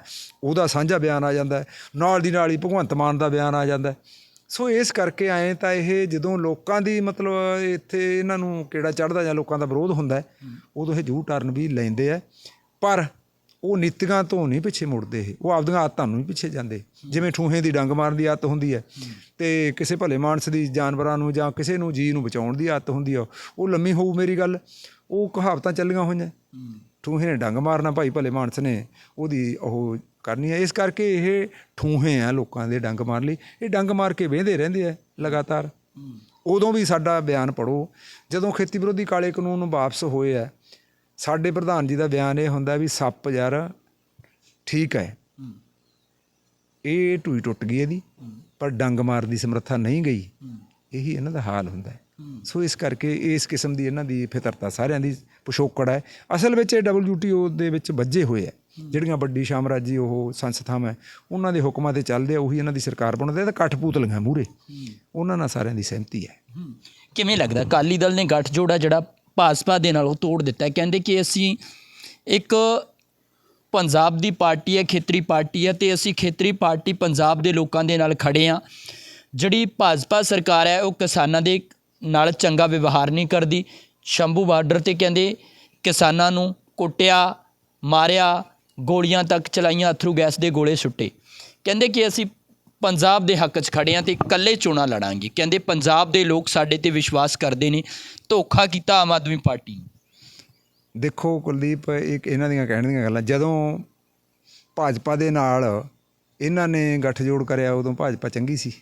ਉਹਦਾ ਸਾਂਝਾ ਬਿਆਨ ਆ ਜਾਂਦਾ ਨਾਲ ਦੀ ਨਾਲ ਹੀ ਭਗਵੰਤ ਮਾਨ ਦਾ ਬਿਆਨ ਆ ਜਾਂਦਾ ਸੋ ਇਸ ਕਰਕੇ ਆਏ ਤਾਂ ਇਹ ਜਦੋਂ ਲੋਕਾਂ ਦੀ ਮਤਲਬ ਇੱਥੇ ਇਹਨਾਂ ਨੂੰ ਕਿਹੜਾ ਚੜਦਾ ਜਾਂ ਲੋਕਾਂ ਦਾ ਵਿਰੋਧ ਹੁੰਦਾ ਉਦੋਂ ਇਹ ਜੂ ਟਰਨ ਵੀ ਲੈਂਦੇ ਆ। ਪਰ ਉਹ ਨੀਤੀਆਂ ਤੋਂ ਨਹੀਂ ਪਿੱਛੇ ਮੁੜਦੇ ਇਹ। ਉਹ ਆਪਦੀਆਂ ਆਦਤਾਂ ਨੂੰ ਹੀ ਪਿੱਛੇ ਜਾਂਦੇ। ਜਿਵੇਂ ਠੂਹੇ ਦੀ ਡੰਗ ਮਾਰਨ ਦੀ ਆਦਤ ਹੁੰਦੀ ਹੈ ਤੇ ਕਿਸੇ ਭਲੇ ਮਾਨਸ ਦੀ ਜਾਨਵਰਾਂ ਨੂੰ ਜਾਂ ਕਿਸੇ ਨੂੰ ਜੀ ਨੂੰ ਬਚਾਉਣ ਦੀ ਆਦਤ ਹੁੰਦੀ ਆ। ਉਹ ਲੰਮੀ ਹੋਊ ਮੇਰੀ ਗੱਲ। ਉਹ ਕਹਾਵਤਾਂ ਚੱਲੀਆਂ ਹੋਈਆਂ। ਠੂਹੇ ਨੇ ਡੰਗ ਮਾਰਨਾ ਭਾਈ ਭਲੇ ਮਾਨਸ ਨੇ। ਉਹਦੀ ਉਹ ਕਰਨੀ ਹੈ। ਇਸ ਕਰਕੇ ਇਹ ਠੂਹੇ ਆ ਲੋਕਾਂ ਦੇ ਡੰਗ ਮਾਰ ਲਈ। ਇਹ ਡੰਗ ਮਾਰ ਕੇ ਵਹਿੰਦੇ ਰਹਿੰਦੇ ਆ ਲਗਾਤਾਰ। ਉਦੋਂ ਵੀ ਸਾਡਾ ਬਿਆਨ ਪੜੋ ਜਦੋਂ ਖੇਤੀ ਵਿਰੋਧੀ ਕਾਲੇ ਕਾਨੂੰਨ ਵਾਪਸ ਹੋਏ ਆ, ਸਾਡੇ ਪ੍ਰਧਾਨ ਜੀ ਦਾ ਬਿਆਨ ਇਹ ਹੁੰਦਾ ਵੀ ਸੱਪ ਯਾਰ ਠੀਕ ਹੈ। ਇਹ ਟੂਈ ਟੁੱਟ ਗਈ ਇਹਦੀ, ਪਰ ਡੰਗ ਮਾਰਨ ਦੀ ਸਮਰੱਥਾ ਨਹੀਂ ਗਈ। ਇਹੀ ਇਹਨਾਂ ਦਾ ਹਾਲ ਹੁੰਦਾ ਹੈ। ਸੋ ਇਸ ਕਰਕੇ ਇਸ ਕਿਸਮ ਦੀ ਇਹਨਾਂ ਦੀ ਫਿਤਰਤਾ ਸਾਰਿਆਂ ਦੀ ਪਿਛੋਕੜ ਹੈ। ਅਸਲ ਵਿੱਚ ਇਹ WTO ਦੇ ਵਿੱਚ ਵੱਜੇ ਹੋਏ ਆ। ਜਿਹੜੀਆਂ ਵੱਡੀ ਸਾਮਰਾਜੀ ਉਹ ਸੰਸਥਾਵਾਂ ਹੈ, ਉਹਨਾਂ ਦੇ ਹੁਕਮਾਂ ਤੇ ਚੱਲਦੇ ਆ ਉਹੀ ਇਹਨਾਂ ਦੀ ਸਰਕਾਰ ਬਣਦੇ ਤੇ ਕਠਪੂਤਲੀਆਂ ਮੂਰੇ ਉਹਨਾਂ ਨਾਲ ਸਾਰਿਆਂ ਦੀ ਸਹਿਮਤੀ ਹੈ। ਕਿਵੇਂ ਲੱਗਦਾ? ਅਕਾਲੀ ਦਲ ਨੇ ਗੱਠ ਜੋੜਾ ਜਿਹੜਾ ਭਾਜਪਾ ਦੇ ਨਾਲ ਉਹ ਤੋੜ ਦਿੱਤਾ। ਕਹਿੰਦੇ ਕਿ ਅਸੀਂ ਇੱਕ ਪੰਜਾਬ ਦੀ ਪਾਰਟੀ ਹੈ ਖੇਤਰੀ ਪਾਰਟੀ ਹੈ ਤੇ ਅਸੀਂ ਖੇਤਰੀ ਪਾਰਟੀ ਪੰਜਾਬ ਦੇ ਲੋਕਾਂ ਦੇ ਨਾਲ ਖੜੇ ਆ ਜਿਹੜੀ ਭਾਜਪਾ ਸਰਕਾਰ ਹੈ ਉਹ ਕਿਸਾਨਾਂ ਦੇ ਨਾਲ ਚੰਗਾ ਵਿਵਹਾਰ ਨਹੀਂ ਕਰਦੀ। ਸ਼ੰਭੂ ਬਾਰਡਰ ਤੇ ਕਹਿੰਦੇ ਕਿਸਾਨਾਂ ਨੂੰ ਕੁੱਟਿਆ ਮਾਰਿਆ ਗੋਲੀਆਂ ਤੱਕ ਚਲਾਈਆਂ ਅਥਰੂ ਗੈਸ ਦੇ ਗੋਲੇ ਸੁੱਟੇ। ਕਹਿੰਦੇ ਕਿ ਅਸੀਂ ਪੰਜਾਬ ਦੇ ਹੱਕ 'ਚ ਖੜੇ ਆ ਤੇ ਇਕੱਲੇ ਚੋਣਾਂ ਲੜਾਂਗੇ। ਕਹਿੰਦੇ ਪੰਜਾਬ ਦੇ ਲੋਕ ਸਾਡੇ ਤੇ ਵਿਸ਼ਵਾਸ ਕਰਦੇ ਨੇ ਧੋਖਾ ਕੀਤਾ ਆਮ ਆਦਮੀ ਪਾਰਟੀ। ਨੂੰ ਦੇਖੋ ਕੁਲਦੀਪ ਇੱਕ ਇਹਨਾਂ ਦੀਆਂ ਕਹਿਣ ਦੀਆਂ ਗੱਲਾਂ। ਜਦੋਂ ਭਾਜਪਾ ਦੇ ਨਾਲ ਇਹਨਾਂ ਨੇ ਗੱਠਜੋੜ ਕਰਿਆ ਉਦੋਂ ਭਾਜਪਾ ਚੰਗੀ ਸੀ।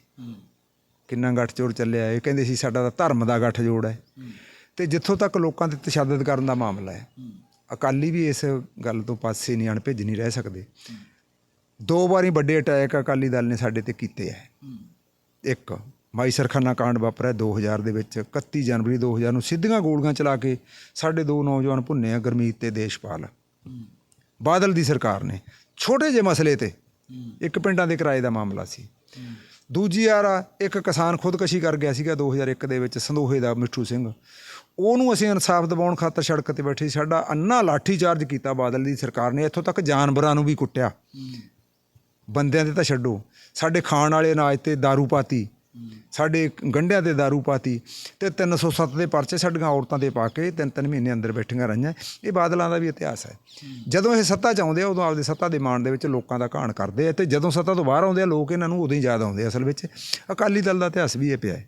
ਕਿੰਨਾ ਗੱਠਜੋੜ ਚੱਲਿਆ ਇਹ? ਕਹਿੰਦੇ ਸੀ ਸਾਡਾ ਤਾਂ ਧਰਮ ਦਾ ਗੱਠਜੋੜ ਹੈ। ਤੇ ਜਿੱਥੋਂ ਤੱਕ ਲੋਕਾਂ ਤੇ ਤਸ਼ੱਦਦ ਕਰਨ ਦਾ ਮਾਮਲਾ ਹੈ। ਅਕਾਲੀ ਵੀ ਇਸ ਗੱਲ ਤੋਂ ਪਾਸੇ ਨਹੀਂ ਅਣਭਿੱਜ ਨਹੀਂ ਰਹਿ ਸਕਦੇ। ਦੋ ਵਾਰੀ ਵੱਡੇ ਅਟੈਕ ਅਕਾਲੀ ਦਲ ਨੇ ਸਾਡੇ ਤੇ ਕੀਤੇ ਹੈ ਇੱਕ ਮਾਈ ਸਰਖਾਨਾ ਕਾਂਡ ਵਾਪਰਿਆ 2000 ਦੇ ਵਿੱਚ 31 ਜਨਵਰੀ 2000 ਨੂੰ ਸਿੱਧੀਆਂ ਗੋਲੀਆਂ ਚਲਾ ਕੇ ਸਾਡੇ ਦੋ ਨੌਜਵਾਨ ਭੁੰਨੇ ਆ ਗਰਮੀਤ ਤੇ ਦੇਸ਼ਪਾਲ। ਬਾਦਲ ਦੀ ਸਰਕਾਰ ਨੇ। ਛੋਟੇ ਜਿਹੇ ਮਸਲੇ ਤੇ ਇੱਕ ਪਿੰਡਾਂ ਦੇ ਕਿਰਾਏ ਦਾ ਮਾਮਲਾ ਸੀ। ਦੂਜੀ ਯਾਰ ਆ, ਇੱਕ ਕਿਸਾਨ ਖੁਦਕਸ਼ੀ ਕਰ ਗਿਆ ਸੀਗਾ 2001 ਦੇ ਵਿੱਚ ਸੰਦੋਹੇ ਦਾ ਮਿੱਠੂ ਸਿੰਘ। ਉਹਨੂੰ ਅਸੀਂ ਇਨਸਾਫ ਦਿਵਾਉਣ ਖਾਤਰ ਸੜਕ ਤੇ ਬੈਠੇ ਸੀ। ਸਾਡਾ ਅੰਨਾ ਲਾਠੀ ਚਾਰਜ ਕੀਤਾ ਬਾਦਲ ਦੀ ਸਰਕਾਰ ਨੇ ਇੱਥੋਂ ਤੱਕ ਜਾਨਵਰਾਂ ਨੂੰ ਵੀ ਕੁੱਟਿਆ ਬੰਦਿਆਂ ਦੇ ਤਾਂ ਛੱਡੋ ਸਾਡੇ ਖਾਣ ਵਾਲੇ ਅਨਾਜ ਤੇ दारू ਪਾਤੀ ਸਾਡੇ ਗੰਢਿਆਂ ਤੇ दारू ਪਾਤੀ ਤੇ 307 ਦੇ ਪਰਚੇ ਸਾਡੀਆਂ ਔਰਤਾਂ ਦੇ ਪਾ ਕੇ ਤਿੰਨ ਤਿੰਨ ਮਹੀਨੇ ਅੰਦਰ ਬੈਠੀਆਂ ਰਹੀਆਂ ਇਹ ਬਾਦਲਾਂ ਦਾ ਵੀ ਇਤਿਹਾਸ ਹੈ ਜਦੋਂ ਇਹ ਸੱਤਾ ਚ ਆਉਂਦੇ ਆ ਉਦੋਂ ਆਪਦੇ ਸੱਤਾ ਦੇ ਮਾਣ ਦੇ ਵਿੱਚ ਲੋਕਾਂ ਦਾ ਘਾਣ ਕਰਦੇ ਆ ਤੇ ਜਦੋਂ ਸੱਤਾ ਤੋਂ ਬਾਹਰ ਆਉਂਦੇ ਆ ਲੋਕ ਇਹਨਾਂ ਨੂੰ ਉਦੋਂ ਹੀ ਯਾਦ ਆਉਂਦੇ ਆ ਅਸਲ ਵਿੱਚ ਅਕਾਲੀ ਦਲ ਦਾ ਇਤਿਹਾਸ ਵੀ ਇਹ ਪਿਆ ਹੈ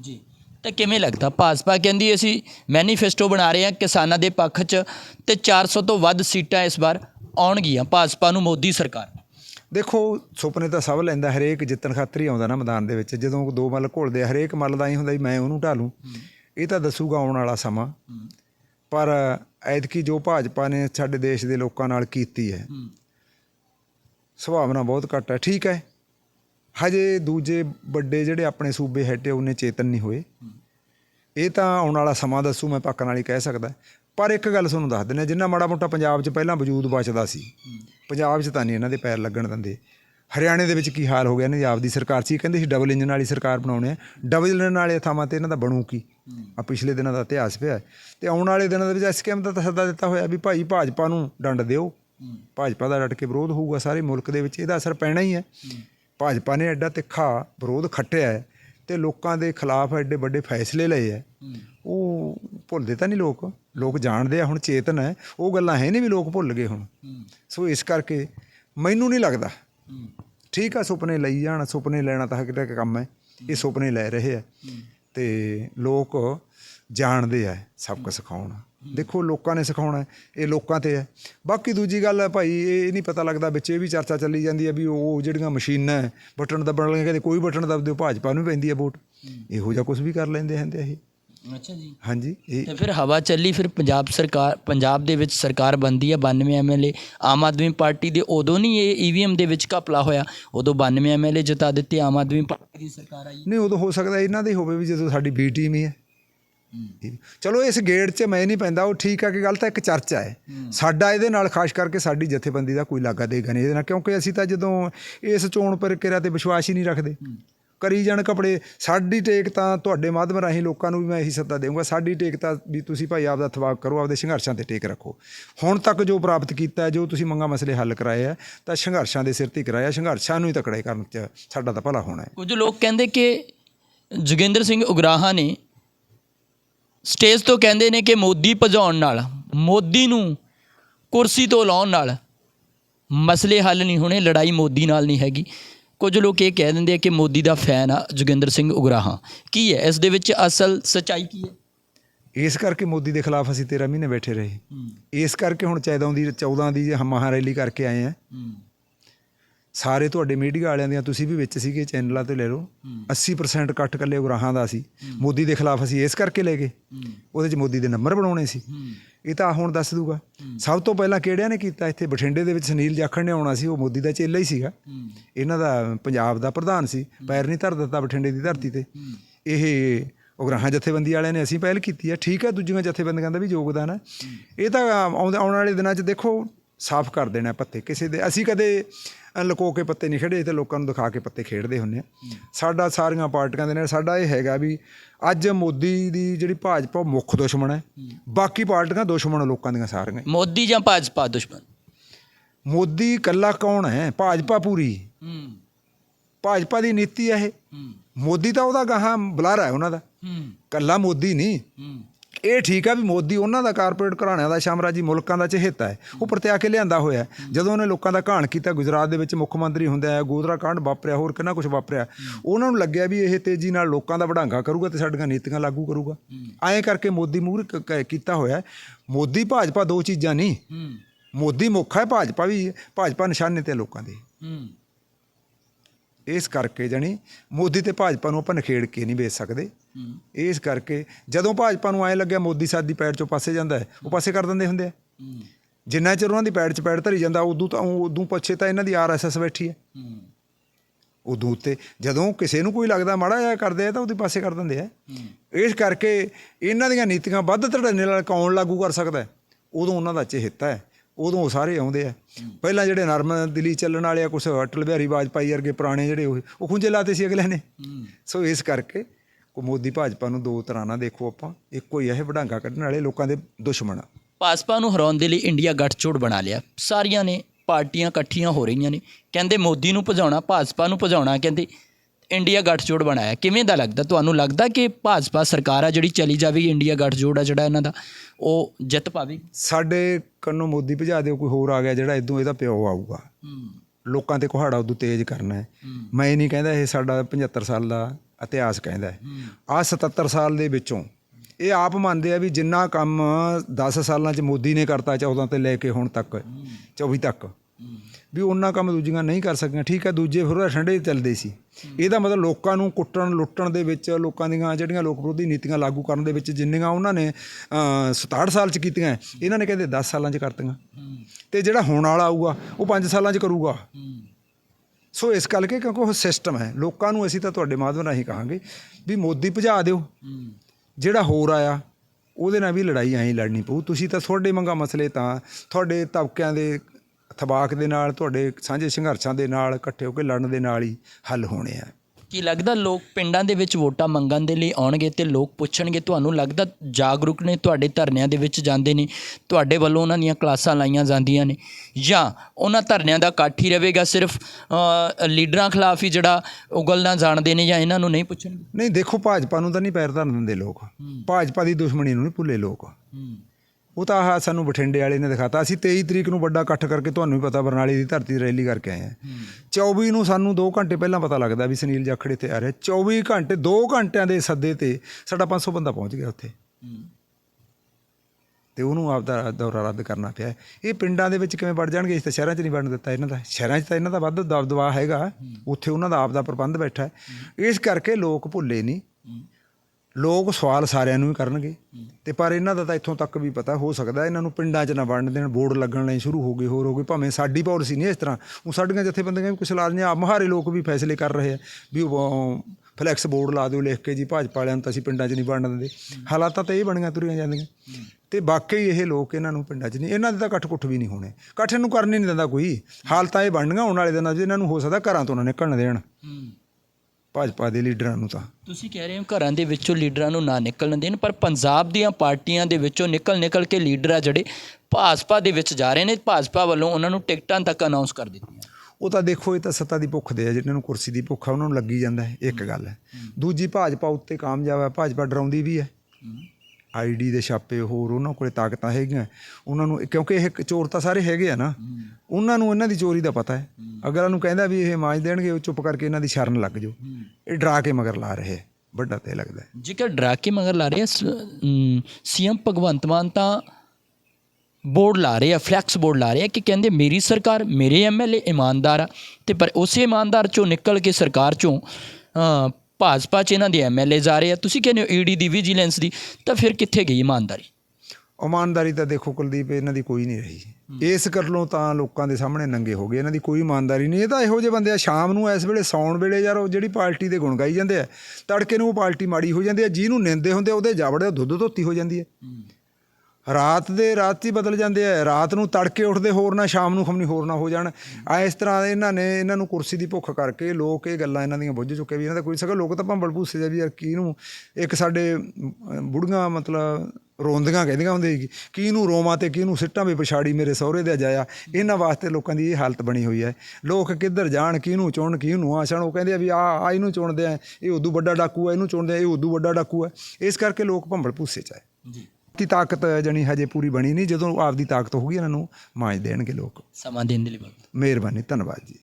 ਜੀ ਤਾਂ ਕਿਵੇਂ ਲੱਗਦਾ? ਭਾਜਪਾ ਕਹਿੰਦੀ ਅਸੀਂ ਮੈਨੀਫੈਸਟੋ ਬਣਾ ਰਹੇ ਹਾਂ ਕਿਸਾਨਾਂ ਦੇ ਪੱਖ 'ਚ ਤੇ 400 ਤੋਂ ਵੱਧ ਸੀਟਾਂ ਇਸ ਵਾਰ ਆਉਣਗੀਆਂ ਭਾਜਪਾ ਨੂੰ ਮੋਦੀ ਸਰਕਾਰ ਦੇਖੋ ਸੁਪਨੇ ਤਾਂ ਸਭ ਲੈਂਦਾ ਹਰੇਕ ਜਿੱਤਣ ਖਾਤਰ ਹੀ ਆਉਂਦਾ ਨਾ ਮੈਦਾਨ ਦੇ ਵਿੱਚ। ਜਦੋਂ ਦੋ ਮੱਲ ਘੁਲਦੇ ਆ, ਹਰੇਕ ਮੱਲ ਦਾ ਹੀ ਹੁੰਦਾ ਵੀ ਮੈਂ ਉਹਨੂੰ ਢਾਲੂ ਇਹ ਤਾਂ ਦੱਸੂਗਾ ਆਉਣ ਵਾਲਾ ਸਮਾਂ। ਪਰ ਐਤਕੀ ਜੋ ਭਾਜਪਾ ਨੇ ਸਾਡੇ ਦੇਸ਼ ਦੇ ਲੋਕਾਂ ਨਾਲ ਕੀਤੀ ਹੈ ਸੁਭਾਵਨਾ ਬਹੁਤ ਘੱਟ ਹੈ। ਠੀਕ ਹੈ ਹਜੇ ਦੂਜੇ ਵੱਡੇ ਜਿਹੜੇ ਆਪਣੇ ਸੂਬੇ ਹੈਟੇ ਉਹਨੇ ਚੇਤਨ ਨਹੀਂ ਹੋਏ। ਇਹ ਤਾਂ ਆਉਣ ਵਾਲਾ ਸਮਾਂ ਦੱਸੂ ਮੈਂ ਪੱਕ ਨਾਲ ਹੀ ਕਹਿ ਸਕਦਾ। ਪਰ ਇੱਕ ਗੱਲ ਤੁਹਾਨੂੰ ਦੱਸ ਦਿੰਦੇ ਹਾਂ, ਜਿੰਨਾ ਮਾੜਾ ਮੋਟਾ ਪੰਜਾਬ 'ਚ ਪਹਿਲਾਂ ਵਜੂਦ ਬਚਦਾ ਸੀ ਪੰਜਾਬ 'ਚ ਤਾਂ ਨਹੀਂ ਇਹਨਾਂ ਦੇ ਪੈਰ ਲੱਗਣ ਦਿੰਦੇ। ਹਰਿਆਣੇ ਦੇ ਵਿੱਚ ਕੀ ਹਾਲ ਹੋ ਗਿਆ? ਇਹਨਾਂ ਦੀ ਆਪਦੀ ਸਰਕਾਰ ਸੀ ਇਹ ਕਹਿੰਦੇ ਸੀ ਡਬਲ ਇੰਜਨ ਵਾਲੀ ਸਰਕਾਰ ਬਣਾਉਣੇ ਆ। ਡਬਲ ਇੰਜਨ ਵਾਲੇ ਥਾਵਾਂ ਤੇ ਇਹਨਾਂ ਦਾ ਬਣੂ ਕੀ? ਆ ਪਿਛਲੇ ਦਿਨਾਂ ਦਾ ਇਤਿਹਾਸ ਪਿਆ। ਹੈ। ਤੇ ਆਉਣ ਵਾਲੇ ਦਿਨਾਂ ਦੇ ਵਿੱਚ ਐਸਕੇਐਮ ਦਾ ਤਾਂ ਸੱਦਾ ਦਿੱਤਾ ਹੋਇਆ ਵੀ ਭਾਈ ਭਾਜਪਾ ਨੂੰ ਡੰਡ ਦਿਓ। ਭਾਜਪਾ ਦਾ ਡਟ ਕੇ ਵਿਰੋਧ ਹੋਊਗਾ ਸਾਰੇ ਮੁਲਕ ਦੇ ਵਿੱਚ ਇਹਦਾ ਅਸਰ ਪੈਣਾ ਹੀ ਹੈ। ਭਾਜਪਾ ਨੇ ਐਡਾ ਤਿੱਖਾ ਵਿਰੋਧ ਖੱਟਿਆ ਹੈ ਤੇ ਲੋਕਾਂ ਦੇ ਖਿਲਾਫ ਐਡੇ ਵੱਡੇ ਫੈਸਲੇ ਲਏ ਹੈ। ਉਹ ਭੁੱਲਦੇ ਤਾਂ ਨਹੀਂ ਲੋਕ। ਲੋਕ ਜਾਣਦੇ ਆ, ਹੁਣ ਚੇਤਨ ਹੈ। ਉਹ ਗੱਲਾਂ ਹੈ ਨਹੀਂ ਵੀ ਲੋਕ ਭੁੱਲ ਗਏ ਹੁਣ। ਸੋ ਇਸ ਕਰਕੇ ਮੈਨੂੰ ਨਹੀਂ ਲੱਗਦਾ। ਠੀਕ ਆ, ਸੁਪਨੇ ਲਈ ਜਾਣ, ਸੁਪਨੇ ਲੈਣਾ ਤਾਂ ਹੱਕ ਦਾ ਕੰਮ ਹੈ। ਇਹ ਸੁਪਨੇ ਲੈ ਰਹੇ ਆ। ਤੇ ਲੋਕ ਜਾਣਦੇ ਆ ਸਬਕ ਸਿਖਾਉਣ। ਦੇਖੋ ਲੋਕਾਂ ਨੇ ਸਿਖਾਉਣਾ ਇਹ ਲੋਕਾਂ ਤੇ ਹੈ। ਬਾਕੀ ਦੂਜੀ ਗੱਲ ਹੈ ਭਾਈ ਇਹ ਨਹੀਂ ਪਤਾ ਲੱਗਦਾ ਵਿੱਚ ਇਹ ਵੀ ਚਰਚਾ ਚੱਲੀ ਜਾਂਦੀ ਹੈ ਵੀ ਉਹ ਜਿਹੜੀਆਂ ਮਸ਼ੀਨਾਂ ਹੈ, ਬਟਨ ਦੱਬਣ ਵਾਲੀਆਂ ਕਹਿੰਦੇ ਕੋਈ ਬਟਨ ਦੱਬ ਦਿਓ ਭਾਜਪਾ ਨੂੰ ਵੀ ਪੈਂਦੀ ਹੈ ਵੋਟ। ਇਹੋ ਜਿਹਾ ਕੁਝ ਵੀ ਕਰ ਲੈਂਦੇ ਹੁੰਦੇ ਇਹ। ਅੱਛਾ ਜੀ। ਹਾਂਜੀ ਇਹ ਤੇ ਫਿਰ ਹਵਾ ਚੱਲੀ ਫਿਰ ਪੰਜਾਬ ਸਰਕਾਰ ਪੰਜਾਬ ਦੇ ਵਿੱਚ ਸਰਕਾਰ ਬੰਦੀ ਹੈ 92 ਐਮਐਲਏ ਆਮ ਆਦਮੀ ਪਾਰਟੀ ਦੇ ਉਦੋਂ ਨਹੀਂ ਇਹ ਈਵੀਐਮ ਦੇ ਵਿੱਚ ਘਪਲਾ ਹੋਇਆ ਉਦੋਂ 92 ਐਮਐਲਏ ਜਿਤਾ ਦਿੱਤੇ ਆਮ ਆਦਮੀ ਪਾਰਟੀ ਦੀ ਸਰਕਾਰ ਆਈ। ਨਹੀਂ ਉਦੋਂ ਹੋ ਸਕਦਾ ਇਹਨਾਂ ਦੇ ਹੋਵੇ ਵੀ ਜਦੋਂ ਸਾਡੀ ਬੀ ਟੀਮ ਹੀ ਹੈ। ਚਲੋ ਇਸ ਗੇੜ 'ਚ ਮੈਂ ਨਹੀਂ ਪੈਂਦਾ ਉਹ ਠੀਕ ਆ ਕਿ ਗੱਲ ਤਾਂ ਇੱਕ ਚਰਚਾ ਹੈ। ਸਾਡਾ ਇਹਦੇ ਨਾਲ ਖਾਸ ਕਰਕੇ ਸਾਡੀ ਜਥੇਬੰਦੀ ਦਾ ਕੋਈ ਲਾਗਾ ਦੇਗਾ ਨਹੀਂ ਇਹਦੇ ਨਾਲ ਕਿਉਂਕਿ ਅਸੀਂ ਤਾਂ ਜਦੋਂ ਇਸ ਚੋਣ ਪ੍ਰਕਿਰਿਆ ਤੇ ਵਿਸ਼ਵਾਸ ਹੀ ਨਹੀਂ ਰੱਖਦੇ। ਕਰੀ ਜਾਣ ਕਪੜੇ ਸਾਡੀ ਟੇਕ ਤਾਂ ਤੁਹਾਡੇ ਮਾਧਿਅਮ ਰਾਹੀਂ ਲੋਕਾਂ ਨੂੰ ਵੀ ਮੈਂ ਇਹੀ ਸੱਦਾ ਦੇਵਾਂਗਾ ਸਾਡੀ ਟੇਕ ਤਾਂ ਵੀ ਤੁਸੀਂ ਭਾਈ ਆਪਦਾ ਥਵਾਕ ਕਰੋ ਆਪਦੇ ਸੰਘਰਸ਼ਾਂ ਤੇ ਟੇਕ ਰੱਖੋ। ਹੁਣ ਤੱਕ ਜੋ ਪ੍ਰਾਪਤ ਕੀਤਾ ਜੋ ਤੁਸੀਂ ਮੰਗਾ ਮਸਲੇ ਹੱਲ ਕਰਾਏ ਆ ਤਾਂ ਸੰਘਰਸ਼ਾਂ ਦੇ ਸਿਰ ਤੇ ਕਰਾਇਆ ਸੰਘਰਸ਼ਾਂ ਨੂੰ ਹੀ ਤਕੜੇ ਕਰਨ 'ਚ ਸਾਡਾ ਤਾਂ ਭਲਾ ਹੋਣਾ ਹੈ। ਕੁਝ ਲੋਕ ਕਹਿੰਦੇ ਕਿ ਜੋਗਿੰਦਰ ਸਿੰਘ ਉਗਰਾਹਾ ਨੇ ਸਟੇਜ ਤੋਂ ਕਹਿੰਦੇ ਨੇ ਕਿ ਮੋਦੀ ਭਜਾਉਣ ਨਾਲ ਮੋਦੀ ਨੂੰ ਕੁਰਸੀ ਤੋਂ ਲਾਉਣ ਨਾਲ ਮਸਲੇ ਹੱਲ ਨਹੀਂ ਹੋਣੇ ਲੜਾਈ ਮੋਦੀ ਨਾਲ ਨਹੀਂ ਹੈਗੀ। ਕੁਝ ਲੋਕ ਇਹ ਕਹਿ ਦਿੰਦੇ ਆ ਕਿ ਮੋਦੀ ਦਾ ਫੈਨ ਆ ਜੋਗਿੰਦਰ ਸਿੰਘ ਉਗਰਾਹਾ। ਕੀ ਹੈ? ਇਸ ਦੇ ਵਿੱਚ ਅਸਲ ਸਚਾਈ ਕੀ ਹੈ? ਇਸ ਕਰਕੇ ਮੋਦੀ ਦੇ ਖਿਲਾਫ ਅਸੀਂ 13 ਮਹੀਨੇ ਬੈਠੇ ਰਹੇ। ਇਸ ਕਰਕੇ ਹੁਣ 14 ਦੀ 14 ਦੀ ਮਹਾ ਰੈਲੀ ਕਰਕੇ ਆਏ ਆ। ਸਾਰੇ ਤੁਹਾਡੇ ਮੀਡੀਆ ਵਾਲਿਆਂ ਦੀਆਂ ਤੁਸੀਂ ਵੀ ਵਿੱਚ ਸੀਗੇ ਚੈਨਲਾਂ ਤੇ ਲੈ ਲਓ। 80% ਕੱਟ ਕੱਲੇ ਉਗਰਾਹਾਂ ਦਾ ਸੀ। ਮੋਦੀ ਦੇ ਖਿਲਾਫ ਅਸੀਂ ਇਸ ਕਰਕੇ ਲੈ ਗਏ। ਉਹਦੇ 'ਚ ਮੋਦੀ ਦੇ ਨੰਬਰ ਬਣਾਉਣੇ ਸੀ। ਇਹ ਤਾਂ ਹੁਣ ਦੱਸ ਦੂਗਾ। ਸਭ ਤੋਂ ਪਹਿਲਾਂ ਕਿਹੜਿਆਂ ਨੇ ਕੀਤਾ? ਇੱਥੇ ਬਠਿੰਡੇ ਦੇ ਵਿੱਚ ਸੁਨੀਲ ਜਾਖੜ ਨੇ ਆਉਣਾ ਸੀ ਉਹ ਮੋਦੀ ਦਾ ਚੇਲਾ ਹੀ ਸੀਗਾ। ਇਹਨਾਂ ਦਾ ਪੰਜਾਬ ਦਾ ਪ੍ਰਧਾਨ ਸੀ। ਪੈਰ ਨਹੀਂ ਧਰ ਦਿੱਤਾ ਬਠਿੰਡੇ ਦੀ ਧਰਤੀ ਤੇ। ਇਹ ਉਗਰਾਹਾਂ ਜਥੇਬੰਦੀ ਵਾਲਿਆਂ ਨੇ ਅਸੀਂ ਪਹਿਲ ਕੀਤੀ ਹੈ ਠੀਕ ਹੈ ਦੂਜੀਆਂ ਜਥੇਬੰਦੀਆਂ ਦਾ ਵੀ ਯੋਗਦਾਨ ਹੈ। ਇਹ ਤਾਂ ਆਉਣ ਵਾਲੇ ਦਿਨਾਂ 'ਚ ਦੇਖੋ ਸਾਫ਼ ਕਰ ਦੇਣਾ ਪੱਤੇ। ਕਿਸੇ ਦੇ ਅਸੀਂ ਕਦੇ ਲੁਕੋ ਕੇ ਪੱਤੇ ਨਹੀਂ ਖੇਡੇ ਤੇ ਲੋਕਾਂ ਨੂੰ ਦਿਖਾ ਕੇ ਪੱਤੇ ਖੇਡਦੇ ਹੁੰਨੇ ਆ। ਸਾਡਾ ਸਾਰੀਆਂ ਪਾਰਟੀਆਂ ਦੇ ਨਾਲ ਸਾਡਾ ਇਹ ਹੈਗਾ ਵੀ ਅੱਜ ਮੋਦੀ ਦੀ ਜਿਹੜੀ ਭਾਜਪਾ ਮੁੱਖ ਦੁਸ਼ਮਣ ਹੈ। ਬਾਕੀ ਪਾਰਟੀਆਂ ਦੁਸ਼ਮਣ ਲੋਕਾਂ ਦੀਆਂ ਸਾਰੀਆਂ। ਮੋਦੀ ਜਾਂ ਭਾਜਪਾ ਦੁਸ਼ਮਣ? ਮੋਦੀ ਇਕੱਲਾ ਕੌਣ ਹੈ? ਭਾਜਪਾ ਪੂਰੀ। ਭਾਜਪਾ ਦੀ ਨੀਤੀ ਹੈ ਇਹ। ਮੋਦੀ ਤਾਂ ਉਹਦਾ ਗਾਹਾਂ ਬੁਲਾਰਾ ਹੈ ਉਹਨਾਂ ਦਾ। ਹੂੰ। ਇਕੱਲਾ ਮੋਦੀ ਨਹੀਂ। ਇਹ ਠੀਕ ਆ ਵੀ ਮੋਦੀ ਉਹਨਾਂ ਦਾ ਕਾਰਪੋਰੇਟ ਘਰਾਣਿਆਂ ਦਾ ਸਾਮਰਾਜੀ ਮੁਲਕਾਂ ਦਾ ਚਹੇਤਾ ਹੈ ਉਹ ਪ੍ਰਤਿਆ ਕੇ ਲਿਆਂਦਾ ਹੋਇਆ। ਜਦੋਂ ਉਹਨੇ ਲੋਕਾਂ ਦਾ ਘਾਣ ਕੀਤਾ ਗੁਜਰਾਤ ਦੇ ਵਿੱਚ ਮੁੱਖ ਮੰਤਰੀ ਹੁੰਦਾ ਹੈ ਗੋਦਰਾ ਕਾਂਡ ਵਾਪਰਿਆ ਹੋਰ ਕਿੰਨਾ ਕੁਝ ਵਾਪਰਿਆ ਉਹਨਾਂ ਨੂੰ ਲੱਗਿਆ ਵੀ ਇਹ ਤੇਜ਼ੀ ਨਾਲ ਲੋਕਾਂ ਦਾ ਵਡਾਂਗਾ ਕਰੂਗਾ ਤੇ ਸਾਡੀਆਂ ਨੀਤੀਆਂ ਲਾਗੂ ਕਰੂਗਾ ਐਂ ਕਰਕੇ ਮੋਦੀ ਮੂਹਰੇ ਕੀਤਾ ਹੋਇਆ। ਮੋਦੀ ਭਾਜਪਾ ਦੋ ਚੀਜ਼ਾਂ ਨਹੀਂ ਮੋਦੀ ਮੁੱਖ ਹੈ ਭਾਜਪਾ ਵੀ। ਭਾਜਪਾ ਨਿਸ਼ਾਨੇ ਤੇ ਲੋਕਾਂ ਦੇ ਇਸ ਕਰਕੇ ਜਣੀ ਮੋਦੀ ਤੇ ਭਾਜਪਾ ਨੂੰ ਆਪਾਂ ਨਖੇੜ ਕੇ ਨਹੀਂ ਵੇਚ ਸਕਦੇ। ਇਸ ਕਰਕੇ ਜਦੋਂ ਭਾਜਪਾ ਨੂੰ ਐਂ ਲੱਗਿਆ ਮੋਦੀ ਸਾਡੀ ਪੈਰ ਚੋਂ ਪਾਸੇ ਜਾਂਦਾ ਹੈ ਉਹ ਪਾਸੇ ਕਰ ਦਿੰਦੇ ਹੁੰਦੇ ਆ। ਜਿੰਨਾ ਚਿਰ ਉਹਨਾਂ ਦੀ ਪੈੜ 'ਚ ਪੈੜ ਧਰੀ ਜਾਂਦਾ ਉਦੋਂ ਤਾਂ ਉਦੋਂ ਪਿੱਛੇ ਤਾਂ ਇਹਨਾਂ ਦੀ ਆਰਐਸਐਸ ਬੈਠੀ ਹੈ। ਉਦੋਂ ਉੱਤੇ ਜਦੋਂ ਕਿਸੇ ਨੂੰ ਕੋਈ ਲੱਗਦਾ ਮਾੜਾ ਜਿਹਾ ਕਰਦੇ ਆ ਤਾਂ ਉਹਦੇ ਪਾਸੇ ਕਰ ਦਿੰਦੇ ਆ। ਇਸ ਕਰਕੇ ਇਹਨਾਂ ਦੀਆਂ ਨੀਤੀਆਂ ਵੱਧ ਧੜੰਨੇ ਨਾਲ ਕੌਣ ਲਾਗੂ ਕਰ ਸਕਦਾ? ਉਦੋਂ ਉਹਨਾਂ ਦਾ ਚਿਹਤਾ ਹੈ। ਉਦੋਂ ਸਾਰੇ ਆਉਂਦੇ ਆ। ਪਹਿਲਾਂ ਜਿਹੜੇ ਨਰਮ ਦਿਲੀ ਚੱਲਣ ਵਾਲੇ ਆ, ਕੁਛ ਅਟਲ ਬਿਹਾਰੀ ਵਾਜਪਾਈ ਵਰਗੇ ਪੁਰਾਣੇ ਜਿਹੜੇ ਉਹ ਉਹ ਖੁੰਝੇ ਲਾਤੇ ਸੀ ਅਗਲੇ ਨੇ। ਸੋ ਇਸ ਕਰਕੇ ਕੋ ਮੋਦੀ ਭਾਜਪਾ ਨੂੰ ਦੋ ਤਰ੍ਹਾਂ ਨਾਲ ਦੇਖੋ ਆਪਾਂ। ਇੱਕੋ ਹੀ ਇਹ ਵਡਾਂਗਾ ਕੱਢਣ ਵਾਲੇ ਲੋਕਾਂ ਦੇ ਦੁਸ਼ਮਣ ਆ। ਭਾਜਪਾ ਨੂੰ ਹਰਾਉਣ ਦੇ ਲਈ ਇੰਡੀਆ ਗੱਠਜੋੜ ਬਣਾ ਲਿਆ। ਸਾਰੀਆਂ ਨੇ ਪਾਰਟੀਆਂ ਇਕੱਠੀਆਂ ਹੋ ਰਹੀਆਂ ਨੇ। ਕਹਿੰਦੇ ਮੋਦੀ ਨੂੰ ਭਜਾਉਣਾ, ਭਾਜਪਾ ਨੂੰ ਭਜਾਉਣਾ, ਕਹਿੰਦੇ ਇੰਡੀਆ ਗੱਠਜੋੜ ਬਣਾਇਆ ਕਿਵੇਂ ਦਾ ਲੱਗਦਾ? ਤੁਹਾਨੂੰ ਲੱਗਦਾ ਕਿ ਭਾਜਪਾ ਸਰਕਾਰ ਆ ਜਿਹੜੀ ਚਲੀ ਜਾਵੇਗੀ ਇੰਡੀਆ ਗੱਠਜੋੜ ਆ ਜਿਹੜਾ ਇਹਨਾਂ ਦਾ? ਉਹ ਜਿੱਤ ਪਾਵੇਗੀ ਸਾਡੇ ਕੰਨੋਂ ਮੋਦੀ ਭਜਾ ਦਿਓ ਕੋਈ ਹੋਰ ਆ ਗਿਆ ਜਿਹੜਾ ਇਦੋਂ ਇਹਦਾ ਪਿਓ ਆਊਗਾ। ਲੋਕਾਂ ਤੇ ਕੁਹਾੜਾ ਉਦੋਂ ਤੇਜ਼ ਕਰਨਾ ਹੈ। ਮੈਂ ਇਹ ਨਹੀਂ ਕਹਿੰਦਾ ਇਹ ਸਾਡਾ 75 ਸਾਲ ਦਾ ਇਤਿਹਾਸ ਕਹਿੰਦਾ ਹੈ। ਆ 77 ਸਾਲ ਦੇ ਵਿੱਚੋਂ ਇਹ ਆਪ ਮੰਨਦੇ ਆ ਵੀ ਜਿੰਨਾ ਕੰਮ 10 ਸਾਲਾਂ ਚ ਮੋਦੀ ਨੇ ਕਰਤਾ 14 ਤੇ ਲੈ ਕੇ ਹੁਣ ਤੱਕ 24 ਤੱਕ। ਵੀ ਉਹਨਾਂ ਕੰਮ ਦੂਜੀਆਂ ਨਹੀਂ ਕਰ ਸਕੀਆਂ। ਠੀਕ ਹੈ ਦੂਜੇ ਫਿਰ ਉਹ ਠੰਡੇ ਚੱਲਦੇ ਸੀ। ਇਹਦਾ ਮਤਲਬ ਲੋਕਾਂ ਨੂੰ ਕੁੱਟਣ ਲੁੱਟਣ ਦੇ ਵਿੱਚ ਲੋਕਾਂ ਦੀਆਂ ਜਿਹੜੀਆਂ ਲੋਕ ਵਿਰੋਧੀ ਨੀਤੀਆਂ ਲਾਗੂ ਕਰਨ ਦੇ ਵਿੱਚ ਜਿੰਨੀਆਂ ਉਹਨਾਂ ਨੇ ਅਹ, 67 ਸਾਲ ਚ ਕੀਤੀਆਂ ਇਹਨਾਂ ਨੇ ਕਹਿੰਦੇ 10 ਸਾਲਾਂ ਚ ਕਰਤੀਆਂ। ਤੇ ਜਿਹੜਾ ਹੋਣ ਵਾਲਾ ਆਊਗਾ ਉਹ 5 ਸਾਲਾਂ ਚ ਕਰੂਗਾ। ਸੋ ਇਸ ਕਰਕੇ ਕਿਉਂਕਿ ਉਹ ਸਿਸਟਮ ਹੈ ਲੋਕਾਂ ਨੂੰ ਅਸੀਂ ਤਾਂ ਤੁਹਾਡੇ ਮਾਧਵ ਰਾਹੀਂ ਕਹਾਂਗੇ ਵੀ ਮੋਦੀ ਭਜਾ ਦਿਓ। ਜਿਹੜਾ ਹੋਰ ਆਇਆ ਉਹਦੇ ਨਾਲ ਵੀ ਲੜਾਈ ਐਂ ਲੜਨੀ ਪਊ। ਤੁਸੀਂ ਤਾਂ ਤੁਹਾਡੇ ਮੰਗਾ ਮਸਲੇ ਤਾਂ ਤੁਹਾਡੇ ਤਬਕਿਆਂ ਦੇ ਥਬਾਕ ਦੇ ਨਾਲ ਤੁਹਾਡੇ ਸਾਂਝੇ ਸੰਘਰਸ਼ਾਂ ਦੇ ਨਾਲ ਇਕੱਠੇ ਹੋ ਕੇ ਲੜਨ ਦੇ ਨਾਲ ਹੀ ਹੱਲ ਹੋਣੇ ਆ। ਕੀ ਲੱਗਦਾ ਲੋਕ ਪਿੰਡਾਂ ਦੇ ਵਿੱਚ ਵੋਟਾਂ ਮੰਗਣ ਦੇ ਲਈ ਆਉਣਗੇ ਤੇ ਲੋਕ ਪੁੱਛਣਗੇ ਤੁਹਾਨੂੰ ਲੱਗਦਾ ਜਾਗਰੂਕ ਨੇ ਤੁਹਾਡੇ ਧਰਨਿਆਂ ਦੇ ਵਿੱਚ ਜਾਂਦੇ ਨੇ ਤੁਹਾਡੇ ਵੱਲੋਂ ਉਹਨਾਂ ਦੀਆਂ ਕਲਾਸਾਂ ਲਾਈਆਂ ਜਾਂਦੀਆਂ ਨੇ? ਜਾਂ ਉਹਨਾਂ ਧਰਨਿਆਂ ਦਾ ਇਕੱਠ ਹੀ ਰਹੇਗਾ ਸਿਰਫ ਲੀਡਰਾਂ ਖਿਲਾਫ ਹੀ ਜਿਹੜਾ ਉਗਲਣਾ ਜਾਣਦੇ ਨੇ ਜਾਂ ਇਹਨਾਂ ਨੂੰ ਨਹੀਂ ਪੁੱਛਣਗੇ? ਨਹੀਂ ਦੇਖੋ ਭਾਜਪਾ ਨੂੰ ਤਾਂ ਨਹੀਂ ਪੈਰ ਧਰਨ ਦਿੰਦੇ ਲੋਕ। ਭਾਜਪਾ ਦੀ ਦੁਸ਼ਮਣੀ ਨੂੰ ਨਹੀਂ ਭੁੱਲੇ ਲੋਕ। ਉਹ ਤਾਂ ਆਹ ਸਾਨੂੰ ਬਠਿੰਡੇ ਵਾਲੇ ਨੇ ਦਿਖਾਤਾ। ਅਸੀਂ 23 ਤਰੀਕ ਨੂੰ ਵੱਡਾ ਇਕੱਠ ਕਰਕੇ ਤੁਹਾਨੂੰ ਵੀ ਪਤਾ ਬਰਨਾਲੇ ਦੀ ਧਰਤੀ ਰੈਲੀ ਕਰਕੇ ਆਏ ਆ 24 ਨੂੰ ਸਾਨੂੰ 2 ਘੰਟੇ ਪਹਿਲਾਂ ਪਤਾ ਲੱਗਦਾ ਵੀ ਸੁਨੀਲ ਜਾਖੜ ਇੱਥੇ ਆ ਰਿਹਾ। 24 ਘੰਟੇ 2 ਘੰਟਿਆਂ ਦੇ ਸੱਦੇ ਤੇ ਸਾਡਾ 500 ਬੰਦਾ ਪਹੁੰਚ ਗਿਆ ਉੱਥੇ। ਤੇ ਉਹਨੂੰ ਆਪਦਾ ਦੌਰਾ ਰੱਦ ਕਰਨਾ ਪਿਆ। ਇਹ ਪਿੰਡਾਂ ਦੇ ਵਿੱਚ ਕਿਵੇਂ ਵੜ ਜਾਣਗੇ? ਇਸ ਤਾਂ ਸ਼ਹਿਰਾਂ 'ਚ ਨਹੀਂ ਵੜਨ ਦਿੱਤਾ ਇਹਨਾਂ ਦਾ। ਸ਼ਹਿਰਾਂ 'ਚ ਤਾਂ ਇਹਨਾਂ ਦਾ ਵੱਧ ਦਬਦਬਾ ਹੈਗਾ। ਉੱਥੇ ਉਹਨਾਂ ਦਾ ਆਪਦਾ ਪ੍ਰਬੰਧ ਬੈਠਾ। ਇਸ ਕਰਕੇ ਲੋਕ ਭੁੱਲੇ ਨਹੀਂ। ਲੋਕ ਸਵਾਲ ਸਾਰਿਆਂ ਨੂੰ ਹੀ ਕਰਨਗੇ। ਤੇ ਪਰ ਇਹਨਾਂ ਦਾ ਤਾਂ ਇੱਥੋਂ ਤੱਕ ਵੀ ਪਤਾ ਹੋ ਸਕਦਾ, ਇਹਨਾਂ ਨੂੰ ਪਿੰਡਾਂ 'ਚ ਨਾ ਵੰਡ ਦੇਣ ਬੋਰਡ ਲੱਗਣ ਲਈ ਸ਼ੁਰੂ ਹੋ ਗਏ, ਹੋਰ ਹੋ ਗਏ। ਭਾਵੇਂ ਸਾਡੀ ਪਾਲਿਸੀ ਨਹੀਂ ਇਸ ਤਰ੍ਹਾਂ, ਉਹ ਸਾਡੀਆਂ ਜਥੇਬੰਦੀਆਂ ਵੀ ਕੁਛ ਲਾ ਰਹੀਆਂ ਆ ਮਹਾਰੇ ਲੋਕ ਵੀ ਫੈਸਲੇ ਕਰ ਰਹੇ ਆ ਵੀ ਉਹ ਫਲੈਕਸ ਬੋਰਡ ਲਾ ਦਿਓ ਲਿਖ ਕੇ ਜੀ, ਭਾਜਪਾ ਵਾਲਿਆਂ ਨੂੰ ਤਾਂ ਅਸੀਂ ਪਿੰਡਾਂ 'ਚ ਨਹੀਂ ਵੰਡ ਦਿੰਦੇ। ਹਾਲਾਤਾਂ ਤਾਂ ਇਹ ਬਣੀਆਂ ਤੁਰੀਆਂ ਜਾਂਦੀਆਂ। ਤੇ ਬਾਕੀ ਇਹ ਲੋਕ ਇਹਨਾਂ ਨੂੰ ਪਿੰਡਾਂ 'ਚ ਨਹੀਂ, ਇਹਨਾਂ ਦੇ ਤਾਂ ਇਕੱਠ ਕੁੱਠ ਵੀ ਨਹੀਂ ਹੋਣੇ। ਇਕੱਠ ਨੂੰ ਕਰਨ ਹੀ ਨਹੀਂ ਦਿੰਦਾ ਕੋਈ। ਹਾਲਤਾਂ ਇਹ ਬਣਨੀਆਂ, ਆਉਣ ਵਾਲੇ ਦਿਨਾਂ 'ਚ ਇਹਨਾਂ ਨੂੰ ਹੋ ਸਕਦਾ ਘਰਾਂ ਤੋਂ ਨਾ ਨਿਕਲਣ ਦੇਣ। ਭਾਜਪਾ ਦੇ ਲੀਡਰਾਂ ਨੂੰ ਤਾਂ। ਤੁਸੀਂ ਕਹਿ ਰਹੇ ਹੋ ਘਰਾਂ ਦੇ ਵਿੱਚੋਂ ਲੀਡਰਾਂ ਨੂੰ ਨਾ ਨਿਕਲਣ ਦੇਣ ਪਰ ਪੰਜਾਬ ਦੀਆਂ ਪਾਰਟੀਆਂ ਦੇ ਵਿੱਚੋਂ ਨਿਕਲ ਨਿਕਲ ਕੇ ਲੀਡਰ ਆ ਜਿਹੜੇ ਭਾਜਪਾ ਦੇ ਵਿੱਚ ਜਾ ਰਹੇ ਨੇ ਭਾਜਪਾ ਵੱਲੋਂ ਉਹਨਾਂ ਨੂੰ ਟਿਕਟਾਂ ਤੱਕ ਅਨਾਉਂਸ ਕਰ ਦਿੱਤੀਆਂ। ਉਹ ਤਾਂ ਦੇਖੋ ਇਹ ਤਾਂ ਸੱਤਾ ਦੀ ਭੁੱਖ ਦੇ ਆ ਜਿਹਨਾਂ ਨੂੰ ਕੁਰਸੀ ਦੀ ਭੁੱਖ ਆ ਉਹਨਾਂ ਨੂੰ ਲੱਗੀ ਜਾਂਦਾ ਹੈ ਇੱਕ ਗੱਲ ਹੈ। ਦੂਜੀ ਭਾਜਪਾ ਉੱਤੇ ਕਾਮਯਾਬ ਹੈ ਭਾਜਪਾ ਡਰਾਉਂਦੀ ਵੀ ਹੈ। ਆਈਡੀ ਦੇ ਛਾਪੇ ਹੋਰ ਉਹਨਾਂ ਕੋਲੇ ਤਾਕਤਾਂ ਹੈਗੀਆਂ। ਉਹਨਾਂ ਨੂੰ ਕਿਉਂਕਿ ਇਹ ਚੋਰ ਤਾਂ ਸਾਰੇ ਹੈਗੇ ਆ ਨਾ। ਉਹਨਾਂ ਨੂੰ ਇਹਨਾਂ ਦੀ ਚੋਰੀ ਦਾ ਪਤਾ ਹੈ। ਅਗਰਾਂ ਨੂੰ ਕਹਿੰਦਾ ਵੀ ਇਹ ਮਾਂਜ ਦੇਣਗੇ ਉਹ ਚੁੱਪ ਕਰਕੇ ਇਹਨਾਂ ਦੀ ਸ਼ਰਨ ਲੱਗ ਜਾਓ। ਇਹ ਡਰਾ ਕੇ ਮਗਰ ਲਾ ਰਹੇ ਵੱਡਾ ਤੇ ਲੱਗਦਾ ਜੇਕਰ ਡਰਾ ਕੇ ਮਗਰ ਲਾ ਰਹੇ ਆ ਸੀਐਮ ਭਗਵੰਤ ਮਾਨ ਤਾਂ ਬੋਰਡ ਲਾ ਰਹੇ ਆ ਫਲੈਕਸ ਬੋਰਡ ਲਾ ਰਹੇ ਆ ਕਿ ਕਹਿੰਦੇ ਮੇਰੀ ਸਰਕਾਰ ਮੇਰੇ ਐਮਐਲਏ ਇਮਾਨਦਾਰ ਆ। ਤੇ ਪਰ ਉਸੇ ਇਮਾਨਦਾਰ ਚੋਂ ਨਿਕਲ ਕੇ ਸਰਕਾਰ ਚੋਂ ਭਾਜਪਾ ਚ ਇਹਨਾਂ ਦੇ ਐਮਐਲਏ ਜਾ ਰਹੇ ਆ। ਤੁਸੀਂ ਕਹਿੰਦੇ ਹੋ ਈਡੀ ਦੀ ਵਿਜੀਲੈਂਸ ਦੀ ਤਾਂ ਫਿਰ ਕਿੱਥੇ ਗਈ ਇਮਾਨਦਾਰੀ? ਇਮਾਨਦਾਰੀ ਤਾਂ ਦੇਖੋ ਕੁਲਦੀਪ ਇਹਨਾਂ ਦੀ ਕੋਈ ਨਹੀਂ ਰਹੀ। ਇਸ ਗੱਲੋਂ ਤਾਂ ਲੋਕਾਂ ਦੇ ਸਾਹਮਣੇ ਨੰਗੇ ਹੋ ਗਏ। ਇਹਨਾਂ ਦੀ ਕੋਈ ਇਮਾਨਦਾਰੀ ਨਹੀਂ। ਇਹ ਤਾਂ ਇਹੋ ਜਿਹੇ ਬੰਦੇ ਆ ਸ਼ਾਮ ਨੂੰ ਇਸ ਵੇਲੇ ਸੌਣ ਵੇਲੇ ਯਾਰ ਉਹ ਜਿਹੜੀ ਪਾਰਟੀ ਦੇ ਗੁਣ ਗਾਈ ਜਾਂਦੇ ਆ ਤੜਕੇ ਨੂੰ ਉਹ ਪਾਰਟੀ ਮਾੜੀ ਹੋ ਜਾਂਦੀ ਆ ਜਿਹਨੂੰ ਨਿੰਦੇ ਹੁੰਦੇ ਉਹਦੇ ਜਾਵੜੇ ਦੁੱਧ ਧੋਤੀ ਹੋ ਜਾਂਦੀ ਹੈ। ਰਾਤ ਦੇ ਰਾਤ ਹੀ ਬਦਲ ਜਾਂਦੇ ਆ। ਰਾਤ ਨੂੰ ਤੜਕੇ ਉੱਠਦੇ ਹੋਰ ਨਾ, ਸ਼ਾਮ ਨੂੰ ਖਮਨੀ ਹੋਰ ਨਾ ਹੋ ਜਾਣ। ਆ ਇਸ ਤਰ੍ਹਾਂ ਇਹਨਾਂ ਨੇ, ਇਹਨਾਂ ਨੂੰ ਕੁਰਸੀ ਦੀ ਭੁੱਖ ਕਰਕੇ ਲੋਕ ਇਹ ਗੱਲਾਂ ਇਹਨਾਂ ਦੀਆਂ ਬੁੱਝ ਚੁੱਕੇ ਵੀ ਇਹਨਾਂ ਦਾ ਕੋਈ ਸਕਾ ਲੋਕ ਤਾਂ ਭੰਬਲ ਭੂਸੇ ਜਾ ਵੀ ਯਾਰ ਕਿਹਨੂੰ ਇੱਕ ਸਾਡੇ ਬੁੜੀਆਂ ਮਤਲਬ ਰੋਂਦੀਆਂ ਕਹਿੰਦੀਆਂ ਹੁੰਦੀਆਂ ਸੀ ਕਿ ਇਹਨੂੰ ਰੋਵਾਂ ਤੇ ਕਿਹਨੂੰ ਸਿੱਟਾਂ ਵੀ ਪਛਾੜੀ ਮੇਰੇ ਸਹੁਰੇ ਦੇ ਜਾਇਆ ਇਹਨਾਂ ਵਾਸਤੇ ਲੋਕਾਂ ਦੀ ਇਹ ਹਾਲਤ ਬਣੀ ਹੋਈ ਹੈ। ਲੋਕ ਕਿੱਧਰ ਜਾਣ, ਕਿਹਨੂੰ ਚੁਣਨ, ਕਿਹਨੂੰ ਆਛਣ ਉਹ ਕਹਿੰਦੇ ਆ ਵੀ ਆ ਆ ਇਹਨੂੰ ਚੁਣਦੇ ਆ। ਇਹ ਉਦੋਂ ਵੱਡਾ ਡਾਕੂ ਆ, ਇਹਨੂੰ ਚੁਣਦੇ ਆ, ਇਹ ਉਦੋਂ ਵੱਡਾ ਡਾਕੂ ਆ। ਇਸ ਕਰਕੇ ਲੋਕ ਭੰਬਲ ਭੂਸੇ ਚ ਆਏ ਜੀ। ਦੀ ਤਾਕਤ ਜਣੀ ਹਜੇ ਪੂਰੀ ਬਣੀ ਨਹੀਂ ਜਦੋਂ ਆਪਦੀ ਤਾਕਤ ਹੋਊਗੀ ਇਹਨਾਂ ਨੂੰ ਮਾਂਜ ਦੇਣਗੇ ਲੋਕ। ਸਮਾਂ ਦੇਣ ਦੇ ਲਈ ਬਹੁਤ। ਮਿਹਰਬਾਨੀ ਧੰਨਵਾਦ ਜੀ।